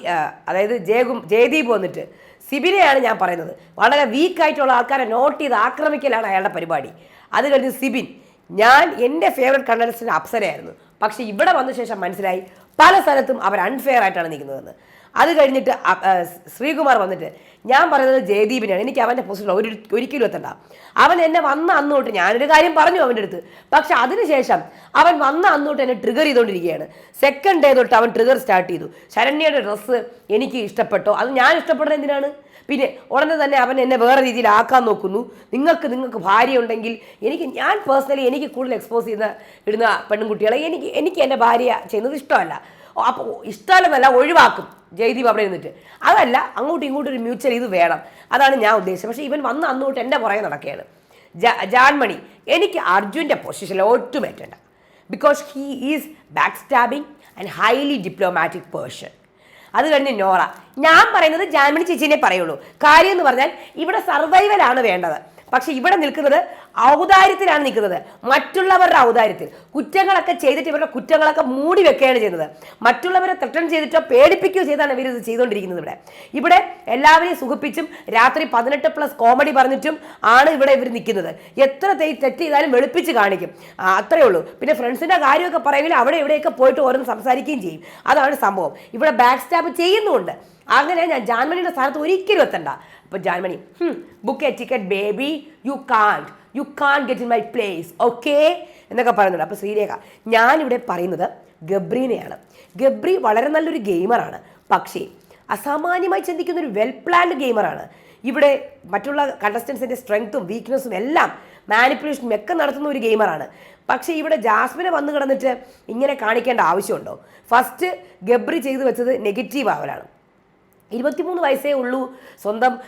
അതായത് ജയകും ജയദീപ് വന്നിട്ട് സിബിനെയാണ് ഞാൻ പറയുന്നത്. വളരെ വീക്കായിട്ടുള്ള ആൾക്കാരെ നോട്ട് ചെയ്ത് ആക്രമിക്കലാണ് അയാളുടെ പരിപാടി. അത് കഴിഞ്ഞ് സിബിൻ ഞാൻ എന്റെ ഫേവറേറ്റ് കണ്ടസ്റ്റന്റ് അപ്സരയായിരുന്നു. പക്ഷേ ഇവിടെ വന്ന ശേഷം മനസ്സിലായി പല സ്ഥലത്തും അവർ അൺഫെയർ ആയിട്ടാണ് നിൽക്കുന്നതെന്ന്. അത് കഴിഞ്ഞിട്ട് ശ്രീകുമാർ വന്നിട്ട് ഞാൻ പറയുന്നത് ജയദീപിനാണ് എനിക്ക് അവന്റെ പൊസിഷൻ ഒരു ഒരിക്കലും എത്തണ്ട. അവൻ എന്നെ വന്ന അന്ന് തൊട്ട് ഞാനൊരു കാര്യം പറഞ്ഞു അവന്റെ അടുത്ത്. പക്ഷെ അതിനുശേഷം അവൻ വന്ന അന്ന് തൊട്ട് എന്നെ ട്രിഗർ ചെയ്തുകൊണ്ടിരിക്കുകയാണ് സെക്കൻഡ് ഡേ തൊട്ട് അവൻ ട്രിഗർ സ്റ്റാർട്ട് ചെയ്തു. ശരണ്യയുടെ ഡ്രസ്സ് എനിക്ക് ഇഷ്ടപ്പെട്ടോ? അത് ഞാൻ ഇഷ്ടപ്പെടുന്നത് എന്തിനാണ്? പിന്നെ ഉടനെ തന്നെ അവൻ എന്നെ വേറെ രീതിയിൽ ആക്കാൻ നോക്കുന്നു. നിങ്ങൾക്ക് നിങ്ങൾക്ക് ഭാര്യ ഉണ്ടെങ്കിൽ എനിക്ക് ഞാൻ പേഴ്സണലി എനിക്ക് കൂടുതൽ എക്സ്പോസ് ചെയ്യുന്ന ഇടുന്ന പെൺകുട്ടികളെ എനിക്ക് എനിക്ക് എന്റെ ഭാര്യ ചെയ്യുന്നത് ഇഷ്ടമല്ല. അപ്പോൾ ഇഷ്ടമല്ലെന്നല്ല ഒഴിവാക്കും. ജയ്ദീപ് അവിടെ നിന്നിട്ട്. അതല്ല അങ്ങോട്ടും ഇങ്ങോട്ടും ഒരു മ്യൂച്വൽ ഇത് വേണം. അതാണ് ഞാൻ ഉദ്ദേശിച്ചത് പക്ഷേ ഇവൻ വന്ന് അന്നോട്ട് എന്റെ പുറകെ നടക്കുകയാണ്. ജാൻമണി എനിക്ക് അർജുന്റെ പൊസിഷനിൽ ഒട്ടും ഏറ്റണ്ട. Because he is back stabbing and highly diplomatic person അത് കഴിഞ്ഞ് നോറ. ഞാൻ പറയുന്നത് ജാൻമണി ചേച്ചിനെ പറയുള്ളൂ. കാര്യം എന്ന് പറഞ്ഞാൽ ഇവിടെ സർവൈവലാണ് വേണ്ടത്. പക്ഷെ ഇവിടെ നിൽക്കുന്നത് ഔദാര്യത്തിലാണ് നിൽക്കുന്നത്. മറ്റുള്ളവരുടെ ഔദാര്യത്തിൽ. കുറ്റങ്ങളൊക്കെ ചെയ്തിട്ട് ഇവരുടെ കുറ്റങ്ങളൊക്കെ മൂടി വെക്കുകയാണ് ചെയ്യുന്നത്. മറ്റുള്ളവരെ ത്രട്ടൺ ചെയ്തിട്ടോ പേടിപ്പിക്കുകയോ ചെയ്താണ് ഇവർ ഇത് ചെയ്തുകൊണ്ടിരിക്കുന്നത് ഇവിടെ. ഇവിടെ എല്ലാവരെയും സുഖിപ്പിച്ചും രാത്രി പതിനെട്ട് പ്ലസ് കോമഡി പറഞ്ഞിട്ടും ആണ് ഇവിടെ ഇവർ നിൽക്കുന്നത്. എത്ര തെറ്റ് ചെയ്താലും വെളുപ്പിച്ച് കാണിക്കും. അത്രയേ അത്രേ ഉള്ളൂ. പിന്നെ ഫ്രണ്ട്സിന്റെ കാര്യമൊക്കെ പറയുമെങ്കിൽ അവിടെ ഇവിടെയൊക്കെ പോയിട്ട് ഓരോന്ന് സംസാരിക്കുകയും ചെയ്യും. അതാണ് സംഭവം. ഇവിടെ ബാക്ക് സ്റ്റാപ്പ് ചെയ്യുന്നുമുണ്ട്. അങ്ങനെ ഞാൻ ജാൻമണിയുടെ സ്ഥാനത്ത് ഒരിക്കലും എത്തണ്ട. അപ്പൊ Jaanmoni book a ticket baby you can't you can get in my place okay എന്നൊക്കെ പറയുന്നുണ്ട്. അപ്പോൾ ശ്രീരേഖ ഞാനിവിടെ പറയുന്നത് ഗബ്രീനെയാണ്. ഗബ്രി വളരെ നല്ലൊരു ഗെയിമറാണ്. പക്ഷേ അസാമാന്യമായി ചിന്തിക്കുന്ന ഒരു വെൽ പ്ലാൻഡ് ഗെയിമറാണ്. ഇവിടെ മറ്റുള്ള കണ്ടസ്റ്റൻസിന്റെ സ്ട്രെങ്ത്തും വീക്ക്നെസ്സും എല്ലാം മാനിപ്പുലേഷനും ഒക്കെ നടത്തുന്ന ഒരു ഗെയിമറാണ്. പക്ഷേ ഇവിടെ ജാസ്മിനെ വന്നു കിടന്നിട്ട് ഇങ്ങനെ കാണിക്കേണ്ട ആവശ്യമുണ്ടോ? ഫസ്റ്റ് ഗബ്രി ചെയ്തു വെച്ചത് നെഗറ്റീവ് ആവലാണ്. ഇരുപത്തിമൂന്ന് വയസ്സേ ഉള്ളൂ. സ്വന്തം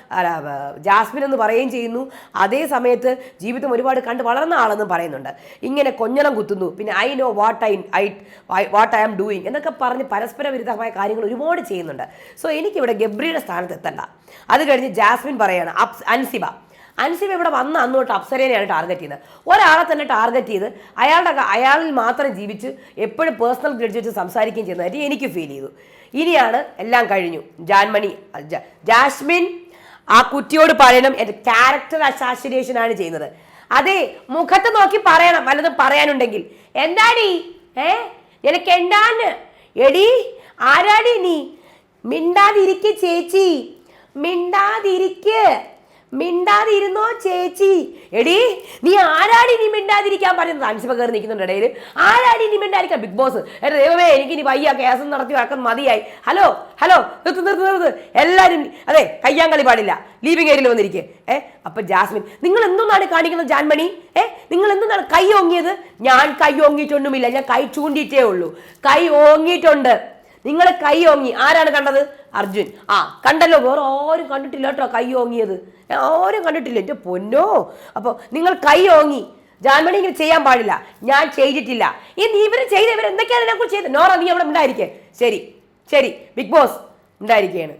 ജാസ്മിൻ എന്ന് പറയുകയും ചെയ്യുന്നു. അതേ സമയത്ത് ജീവിതം ഒരുപാട് കണ്ട് വളർന്ന ആളെന്നും പറയുന്നുണ്ട്. ഇങ്ങനെ കൊഞ്ഞണം കുത്തുന്നു. പിന്നെ I know what I I what I am doing എന്നൊക്കെ പറഞ്ഞ് പരസ്പര വിരുദ്ധമായ കാര്യങ്ങൾ ഒരുപാട് ചെയ്യുന്നുണ്ട്. സോ എനിക്കിവിടെ ഗബ്രിയുടെ സ്ഥാനത്ത് എത്തണ്ട. അത് കഴിഞ്ഞ് ജാസ്മിൻ പറയാണ് അപ്സ് അൻസിബ അൻസിബ ഇവിടെ വന്ന അന്ന് തൊട്ട് അപ്സരേനെയാണ് ടാർഗറ്റ് ചെയ്യുന്നത് ഒരാളെ തന്നെ ടാർഗറ്റ് ചെയ്ത് അയാളുടെ അയാളിൽ മാത്രം ജീവിച്ച് എപ്പോഴും പേഴ്സണൽ ഗ്രഡ്ജ് വെച്ച് സംസാരിക്കുകയും ചെയ്യുന്നതായിട്ട് എനിക്ക് ഫീൽ ചെയ്തു. ഇനിയാണ് എല്ലാം കഴിഞ്ഞു. ജാൻമണി ജാസ്മിൻ ആ കുട്ടിയോട് പറയണം. എന്റെ ക്യാരക്ടർ അസാസിനേഷൻ ആണ് ചെയ്യുന്നത്. അതെ മുഖത്ത് നോക്കി പറയണം. വല്ലതും പറയാനുണ്ടെങ്കിൽ. എന്താടി? ഏ? നിനക്ക് എന്താണ്? എടി ആരാടി നീ? മിണ്ടാതിരിക്ക് ചേച്ചി. മിണ്ടാതിരിക്ക്. മിണ്ടാതിരുന്നോ ചേച്ചി? എടി നീ ആരാടി നീ മിണ്ടാതിരിക്കാൻ പറയുന്നത്? അൻസിപ്പ കയറി നിൽക്കുന്നുണ്ട് ഇടയിൽ. ആരാടി നീ മിണ്ടായിരിക്കാം ബിഗ് ബോസ് എന്റെ ദൈവമേ എനിക്ക് ഇനി വയ്യ. കേസം നടത്തി വഴക്കം മതിയായി. ഹലോ ഹലോ നിർത്ത് നിർത്ത് നിർത്ത് എല്ലാവരും അതെ കയ്യാങ്കളി പാടില്ല. ലീവിംഗ് ഏരിയയിൽ വന്നിരിക്കേ. ഏ അപ്പൊ ജാസ്മിൻ നിങ്ങൾ എന്തൊന്നാണ് കാണിക്കുന്നത് ജാൻമണി? ഏ നിങ്ങൾ എന്തൊന്നാണ് കൈ ഓങ്ങിയത്? ഞാൻ കൈ ഓങ്ങിയിട്ടൊന്നുമില്ല. ഞാൻ കൈ ചൂണ്ടിയിട്ടേ ഉള്ളൂ. കൈ ഓങ്ങിയിട്ടുണ്ട്. നിങ്ങൾ കൈ ഓങ്ങി. ആരാണ് കണ്ടത്? അർജുൻ. ആ കണ്ടല്ലോ. വേറെ ആരും കണ്ടിട്ടില്ല കേട്ടോ കൈ ഓങ്ങിയത്. ആരും കണ്ടിട്ടില്ല. എന്റെ പൊന്നോ. അപ്പോൾ നിങ്ങൾ കൈ ഓങ്ങി. ജാൻമണി ഇങ്ങനെ ചെയ്യാൻ പാടില്ല. ഞാൻ ചെയ്തിട്ടില്ല. ഇനി ഇവർ ചെയ്ത് ഇവർ എന്തൊക്കെയാണ് ഇതിനെക്കുറിച്ച് ചെയ്തത്? നോറ നീ അവിടെ ഉണ്ടായിരിക്കേ ശരി. ശരി. ബിഗ് ബോസ് ഉണ്ടായിരിക്കുകയാണ്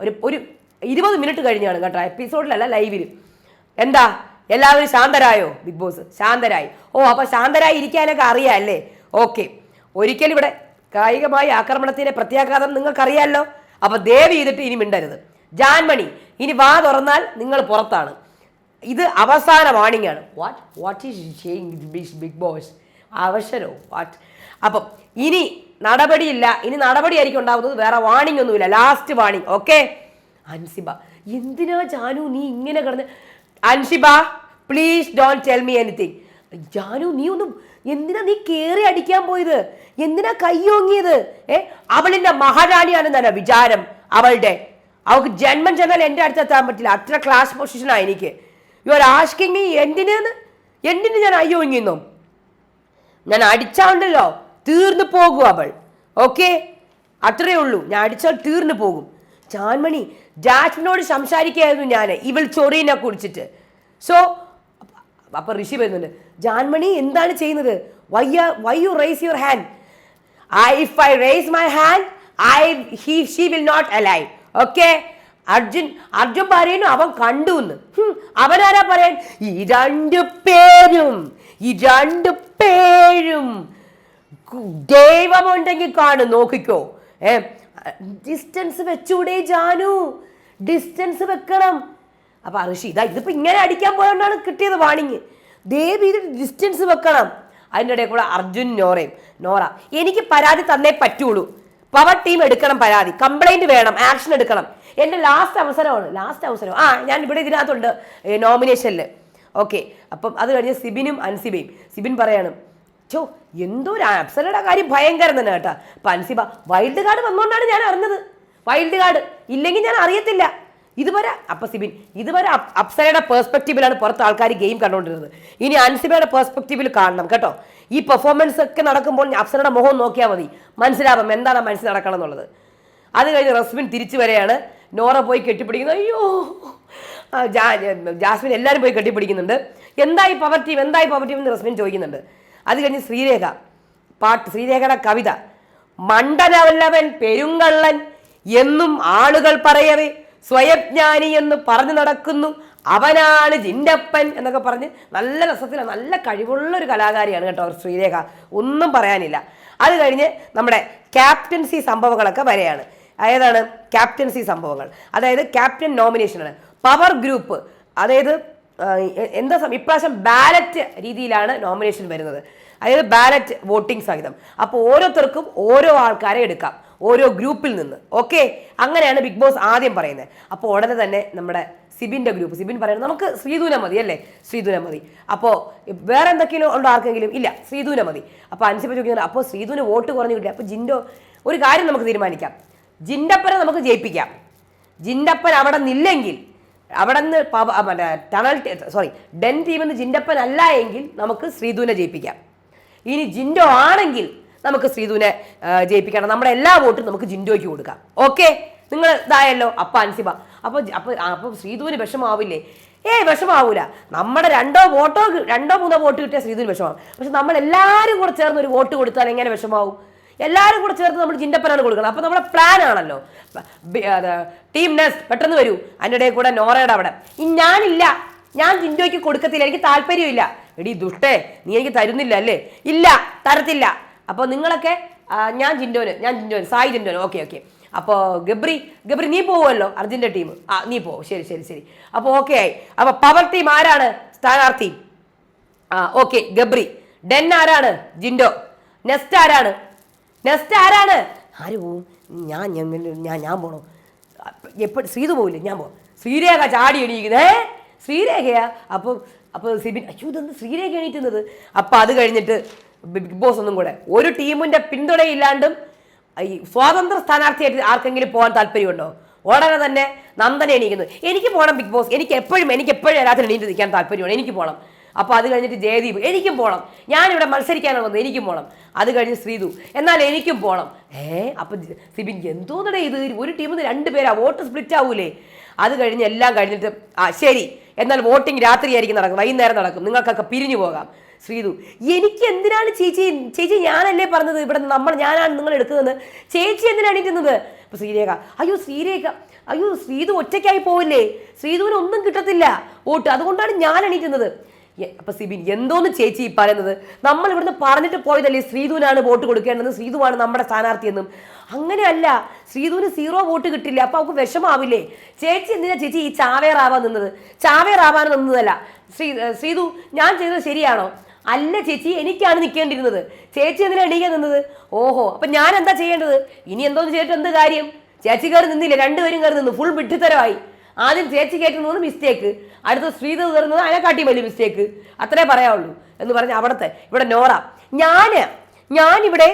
ഒരു ഒരു ഇരുപത് മിനിറ്റ് കഴിഞ്ഞാണ് കേട്ടോ. എപ്പിസോഡിലല്ല ലൈവിൽ എന്താ? എല്ലാവരും ശാന്തരായോ? Big boss ശാന്തരായി. ഓ അപ്പോൾ ശാന്തരായി ഇരിക്കാനൊക്കെ അറിയാം അല്ലേ? ഓക്കെ. ഒരിക്കലും ഇവിടെ കായികമായ ആക്രമണത്തിന്റെ പ്രത്യാഘാതം നിങ്ങൾക്കറിയാമല്ലോ അപ്പൊ ദേവി ചെയ്തിട്ട് ഇനി മിണ്ടരുത്. ജാൻമണി ഇനി വാ തുറന്നാൽ നിങ്ങൾ പുറത്താണ്. ഇത് അവസാന വാണിംഗ് ആണ്. What what is Bigg Boss അവസരോ what അപ്പം ഇനി നടപടിയില്ല. ഇനി നടപടിയായിരിക്കും ഉണ്ടാവുന്നത്. വേറെ വാണിംഗ് ഒന്നുമില്ല. ലാസ്റ്റ് വാണിംഗ് ഓക്കെ അൻസിബ എന്തിനാ ജാനു നീ ഇങ്ങനെ കിടന്ന്? Ansiba please don't tell me anything Jaanu നീ ഒന്നും എന്തിനാ നീ കേറി അടിക്കാൻ പോയത്? എന്തിനാ കയ്യോങ്ങിയത്? ഏ അവളിന്റെ മഹാറാണിയാണെന്നാണ് വിചാരം. അവളുടെ അവൾക്ക് ജന്മം ചെന്നാൽ എന്റെ അടുത്ത് എത്താൻ പറ്റില്ല. അത്ര ക്ലാസ് പൊസിഷനാണ് എനിക്ക്. യു ആർ ആസ്കിങ് മീ എന്തിനെന്ന് എന്തിന് ഞാൻ അയ്യോങ്ങിന്നു ഞാൻ അടിച്ചാണ്ടല്ലോ തീർന്നു പോകും അവൾ. ഓക്കെ അത്രേ ഉള്ളൂ. ഞാൻ അടിച്ചാൽ തീർന്നു പോകും. ചാൻമണി ജാസ്മിനോട് സംസാരിക്കുകയായിരുന്നു ഞാൻ ഇവൾ ചൊറീനെ കുറിച്ചിട്ട്. സോ അപ്പൊ ഋഷി വരുന്നുണ്ട് ജാൻമണി എന്താണ് ചെയ്യുന്നത്? Why why you raise your hand I if I raise my hand I he she will not alive okay Arjun Arjun പറയുന്നു അവൻ കണ്ടു എന്ന്. അവനാരാ പറയാൻ? ഈ രണ്ടു പേരും ഈ രണ്ടു പേരും. ദൈവമുണ്ടെങ്കിൽ കാണും നോക്കിക്കോ. ഏ ഡിസ്റ്റൻസ് വെച്ചൂടെ ജാനു. ഡിസ്റ്റൻസ് വെക്കണം. അപ്പൊ ഋഷി ഇതാ ഇതിപ്പോ ഇങ്ങനെ അടിക്കാൻ പോയോണ്ടാണ് കിട്ടിയത് വാണിങ് ദേവി ഇത് ഡിസ്റ്റൻസ് വെക്കണം. അതിന്റെ ഇടയിൽ കൂടെ അർജുൻ നോറയും. നോറ എനിക്ക് പരാതി തന്നേ പറ്റുള്ളൂ. പവർ ടീം എടുക്കണം പരാതി. കംപ്ലൈന്റ് വേണം ആക്ഷൻ എടുക്കണം. എന്റെ ലാസ്റ്റ് അവസരമാണ് ലാസ്റ്റ് അവസരം. ആ ഞാൻ ഇവിടെ ഇതിനകത്തുണ്ട് നോമിനേഷനിൽ ഓക്കെ അപ്പം അത് കഴിഞ്ഞ് സിബിനും അൻസിബയും. സിബിൻ പറയാണ് ചോ എന്തോ ഒരു അപ്സലയുടെ കാര്യം ഭയങ്കരം തന്നെ കേട്ടോ. അപ്പൊ അൻസിബ വൈൽഡ് കാർഡ് വന്നുകൊണ്ടാണ് ഞാൻ അറിഞ്ഞത്. വൈൽഡ് കാർഡ് ഇല്ലെങ്കിൽ ഞാൻ അറിയത്തില്ല. ഇതുവരെ അപ്പൊ സിബിൻ ഇതുവരെ അപ്സരയുടെ പേഴ്സ്പെക്റ്റീവിലാണ് പുറത്ത് ആൾക്കാർ ഗെയിം കണ്ടുകൊണ്ടിരുന്നത് ഇനി അൻസിബയുടെ പേഴ്സ്പെക്റ്റീവിൽ കാണണം കേട്ടോ. ഈ പെർഫോമൻസ് ഒക്കെ നടക്കുമ്പോൾ അപ്സരയുടെ മുഖം നോക്കിയാൽ മതി. മനസ്സിലാവും എന്താണ് മനസ്സിൽ നടക്കണം എന്നുള്ളത്. അത് കഴിഞ്ഞ് റസ്മിൻ തിരിച്ചു വരെയാണ്. നോറ പോയി കെട്ടിപ്പിടിക്കുന്നത് അയ്യോ ജാസ്മിൻ എല്ലാവരും പോയി കെട്ടിപ്പിടിക്കുന്നുണ്ട്. എന്തായി പവർ ടീം എന്തായി പവർ ടീം എന്ന് റസ്മിൻ ചോദിക്കുന്നുണ്ട്. അത് കഴിഞ്ഞ് ശ്രീരേഖ പാട്ട് ശ്രീരേഖയുടെ കവിത. മണ്ടനവല്ലവൻ പെരുങ്കള്ളൻ എന്നും ആളുകൾ പറയവേ. സ്വയജ്ഞാനി എന്ന് പറഞ്ഞു നടക്കുന്നു. അവനാണ് ജിന്റപ്പൻ എന്നൊക്കെ പറഞ്ഞ് നല്ല രസത്തിലാണ് നല്ല കഴിവുള്ള ഒരു കലാകാരിയാണ് കേട്ടോ ശ്രീരേഖ. ഒന്നും പറയാനില്ല. അത് കഴിഞ്ഞ് നമ്മുടെ ക്യാപ്റ്റൻസി സംഭവങ്ങളൊക്കെ വരെയാണ്. ഏതാണ്? ക്യാപ്റ്റൻസി സംഭവങ്ങൾ. അതായത് ക്യാപ്റ്റൻ നോമിനേഷനാണ്. Power group. അതായത് എന്താ സം- ഇപ്രാവശ്യം ബാലറ്റ് രീതിയിലാണ് നോമിനേഷൻ വരുന്നത്. അതായത് ബാലറ്റ് വോട്ടിംഗ് സഹിതം. അപ്പോൾ ഓരോരുത്തർക്കും ഓരോ ആൾക്കാരെ എടുക്കാം. ഓരോ ഗ്രൂപ്പിൽ നിന്ന്. ഓക്കെ അങ്ങനെയാണ് ബിഗ് ബോസ് ആദ്യം പറയുന്നത്. അപ്പോൾ ഉടനെ തന്നെ നമ്മുടെ സിബിന്റെ ഗ്രൂപ്പ്. സിബിൻ പറയുന്നത് നമുക്ക് ശ്രീധുന മതി അല്ലേ? ശ്രീധുന മതി. അപ്പോൾ വേറെ എന്തൊക്കെയും ഉണ്ടോ ആർക്കെങ്കിലും? ഇല്ല ശ്രീധുന മതി. അപ്പോൾ അനുസരിച്ച് ചോദിക്കുന്നത് അപ്പോൾ ശ്രീധുന് വോട്ട് കുറഞ്ഞു കിട്ടി അപ്പോൾ ജിൻഡോ ഒരു കാര്യം നമുക്ക് തീരുമാനിക്കാം. ജിൻഡപ്പനെ നമുക്ക് ജയിപ്പിക്കാം. ജിൻഡപ്പൻ അവിടെ നില്ലെങ്കിൽ അവിടെ നിന്ന് മറ്റേ ടണൽ സോറി ഡെൻ ടീമിൽ നിന്ന് ജിൻഡപ്പൻ അല്ല എങ്കിൽ നമുക്ക് ശ്രീധൂനെ ജയിപ്പിക്കാം. ഇനി ജിൻഡോ ആണെങ്കിൽ നമുക്ക് ശ്രീധുവിനെ ജയിപ്പിക്കണം. നമ്മുടെ എല്ലാ വോട്ടും നമുക്ക് ജിൻഡോയ്ക്ക് കൊടുക്കാം. ഓക്കെ നിങ്ങൾ ഇതായല്ലോ അപ്പ അൻസിബ. അപ്പോൾ അപ്പോൾ അപ്പോൾ ശ്രീധുവിന് വിഷമാവില്ലേ? ഏയ് വിഷമാവൂല. നമ്മുടെ രണ്ടോ വോട്ടോ രണ്ടോ മൂന്നോ വോട്ട് കിട്ടിയാൽ ശ്രീധുവിന് വിഷമാവും. പക്ഷെ നമ്മൾ എല്ലാവരും കൂടെ ചേർന്ന് ഒരു വോട്ട് കൊടുത്താൽ എങ്ങനെ വിഷമാവും? എല്ലാവരും കൂടെ ചേർത്ത് നമ്മൾ ജിൻഡപ്പനാണ് കൊടുക്കണം. അപ്പോൾ നമ്മുടെ പ്ലാൻ ആണല്ലോ. ടീം നെസ്റ്റ് പെട്ടെന്ന് വരൂ. അതിന്റെ കൂടെ നോറയുടെ അവിടെ. ഞാനില്ല. ഞാൻ ജിൻഡോയ്ക്ക് കൊടുക്കത്തില്ല. എനിക്ക് താല്പര്യമില്ല. എടി ദുഷ്ടേ നീ എനിക്ക് തരുന്നില്ല അല്ലേ? ഇല്ല തരത്തില്ല. അപ്പോൾ നിങ്ങളൊക്കെ ഞാൻ ജിൻഡോന് ഞാൻ ജിൻഡോന് സായി ജിൻഡോന് ഓക്കെ ഓക്കെ. അപ്പോൾ ഗബ്രി ഗബ്രി നീ പോവുമല്ലോ അർജുന്റെ ടീം. ആ നീ പോവും. ശരി ശരി ശരി. അപ്പോൾ ഓക്കെ ആയി. അപ്പോൾ പവർ ടീം ആരാണ്? സ്ഥാനാർത്ഥി. ആ ഓക്കെ ഗബ്രി. ഡെൻ ആരാണ്? ജിൻഡോ. നെസ്റ്റ് ആരാണ്? നെസ്റ്റ് ആരാണ്? ആര് പോവും? ഞാൻ ഞാൻ ഞാൻ പോണോ. എപ്പോഴും ശ്രീതു പോവില്ലേ? ഞാൻ പോവാം. ശ്രീരേഖ ചാടി എണീക്കുന്നേ. ശ്രീരേഖയാ? അപ്പോൾ അപ്പോൾ സിബിൻ അയ്യോ ഇതൊന്ന് ശ്രീരേഖ എണീറ്റുന്നത്? അപ്പോൾ അത് കഴിഞ്ഞിട്ട് ബിഗ് ബോസ് ഒന്നും കൂടെ. ഒരു ടീമിന്റെ പിന്തുണയില്ലാണ്ടും ഈ സ്വാതന്ത്ര്യ സ്ഥാനാർത്ഥിയായിട്ട് ആർക്കെങ്കിലും പോകാൻ താല്പര്യമുണ്ടോ? ഉടനെ തന്നെ നന്ദന എണീക്കുന്നു. എനിക്ക് പോകണം ബിഗ് ബോസ്. എനിക്ക് എപ്പോഴും എനിക്ക് എപ്പോഴും രാത്രി എണീറ്റ് നിൽക്കാൻ താല്പര്യമാണ്. എനിക്ക് പോകണം അപ്പോൾ അത് കഴിഞ്ഞിട്ട് ജയദീപ്. എനിക്കും പോകണം ഞാനിവിടെ മത്സരിക്കാനാണ് വന്നത്. എനിക്കും പോകണം അത് കഴിഞ്ഞ് ശ്രീതു. എന്നാൽ എനിക്കും പോകണം ഏ അപ്പം സിബിൻ എന്തോന്നടേ ഇത്? ഒരു ടീമിൽ നിന്ന് രണ്ട് പേരാ. വോട്ട് സ്പ്ലിറ്റ് ആവൂലേ? അത് കഴിഞ്ഞ് എല്ലാം കഴിഞ്ഞിട്ട് ആ ശരി. എന്നാൽ വോട്ടിംഗ് രാത്രിയായിരിക്കും നടക്കും വൈകുന്നേരം നടക്കും. നിങ്ങൾക്കൊക്കെ പിരിഞ്ഞു പോകാം. ശ്രീതു എനിക്ക് എന്തിനാണ് ചേച്ചി ചേച്ചി ഞാനല്ലേ പറഞ്ഞത്? ഇവിടെ നമ്മൾ ഞാനാണ് നിങ്ങൾ എടുക്കുന്നത് ചേച്ചി എന്തിനാണ് എണീറ്റുന്നത്? അപ്പൊ ശ്രീരേഖ അയ്യോ ശ്രീരേഖ അയ്യോ ശ്രീതു ഒറ്റയ്ക്കായി പോവില്ലേ? ശ്രീതുവിന് ഒന്നും കിട്ടത്തില്ല. വോട്ട് അതുകൊണ്ടാണ് ഞാൻ എണീറ്റുന്നത്. എ- അപ്പൊ സിബിൻ എന്തോന്ന് ചേച്ചി ഈ പറയുന്നത്? നമ്മൾ ഇവിടുന്ന് പറഞ്ഞിട്ട് പോയതല്ലേ ശ്രീധുവിനാണ് വോട്ട് കൊടുക്കേണ്ടത് ശ്രീധുവാണ് നമ്മുടെ സ്ഥാനാർത്ഥിയെന്നും. അങ്ങനെയല്ല ശ്രീധുവിന് സീറോ വോട്ട് കിട്ടില്ല അപ്പൊ അവൾക്ക് വിഷമാവില്ലേ? ചേച്ചി എന്തിനാ ചേച്ചി ഈ ചാവേറാവാൻ നിന്നത്? ചാവേറാവാൻ നിന്നതല്ല. ശ്രീ ശ്രീതു ഞാൻ ചെയ്തത് ശരിയാണോ? അല്ല ചേച്ചി എനിക്കാണ് നിൽക്കേണ്ടിരുന്നത് ചേച്ചി എന്തിനാണ് എണീക്കാൻ നിന്നത്? ഓഹോ അപ്പം ഞാൻ എന്താ ചെയ്യേണ്ടത്? ഇനി എന്തോന്ന് ചെയ്തിട്ട് എന്ത് കാര്യം? ചേച്ചി കയറി നിന്നില്ല? രണ്ടുപേരും കയറി നിന്നു. ഫുൾ വിട്ടിത്തരമായി ആദ്യം ചേച്ചി കയറ്റുന്നത് മിസ്റ്റേക്ക് അടുത്ത ശ്രീധർ കയറുന്നത് അതിനെക്കാട്ടി വലിയ മിസ്റ്റേക്ക് അത്രേ പറയാവുള്ളൂ എന്ന് പറഞ്ഞ് അവിടുത്തെ ഇവിടെ നോറ. ഞാൻ ഞാനിവിടെ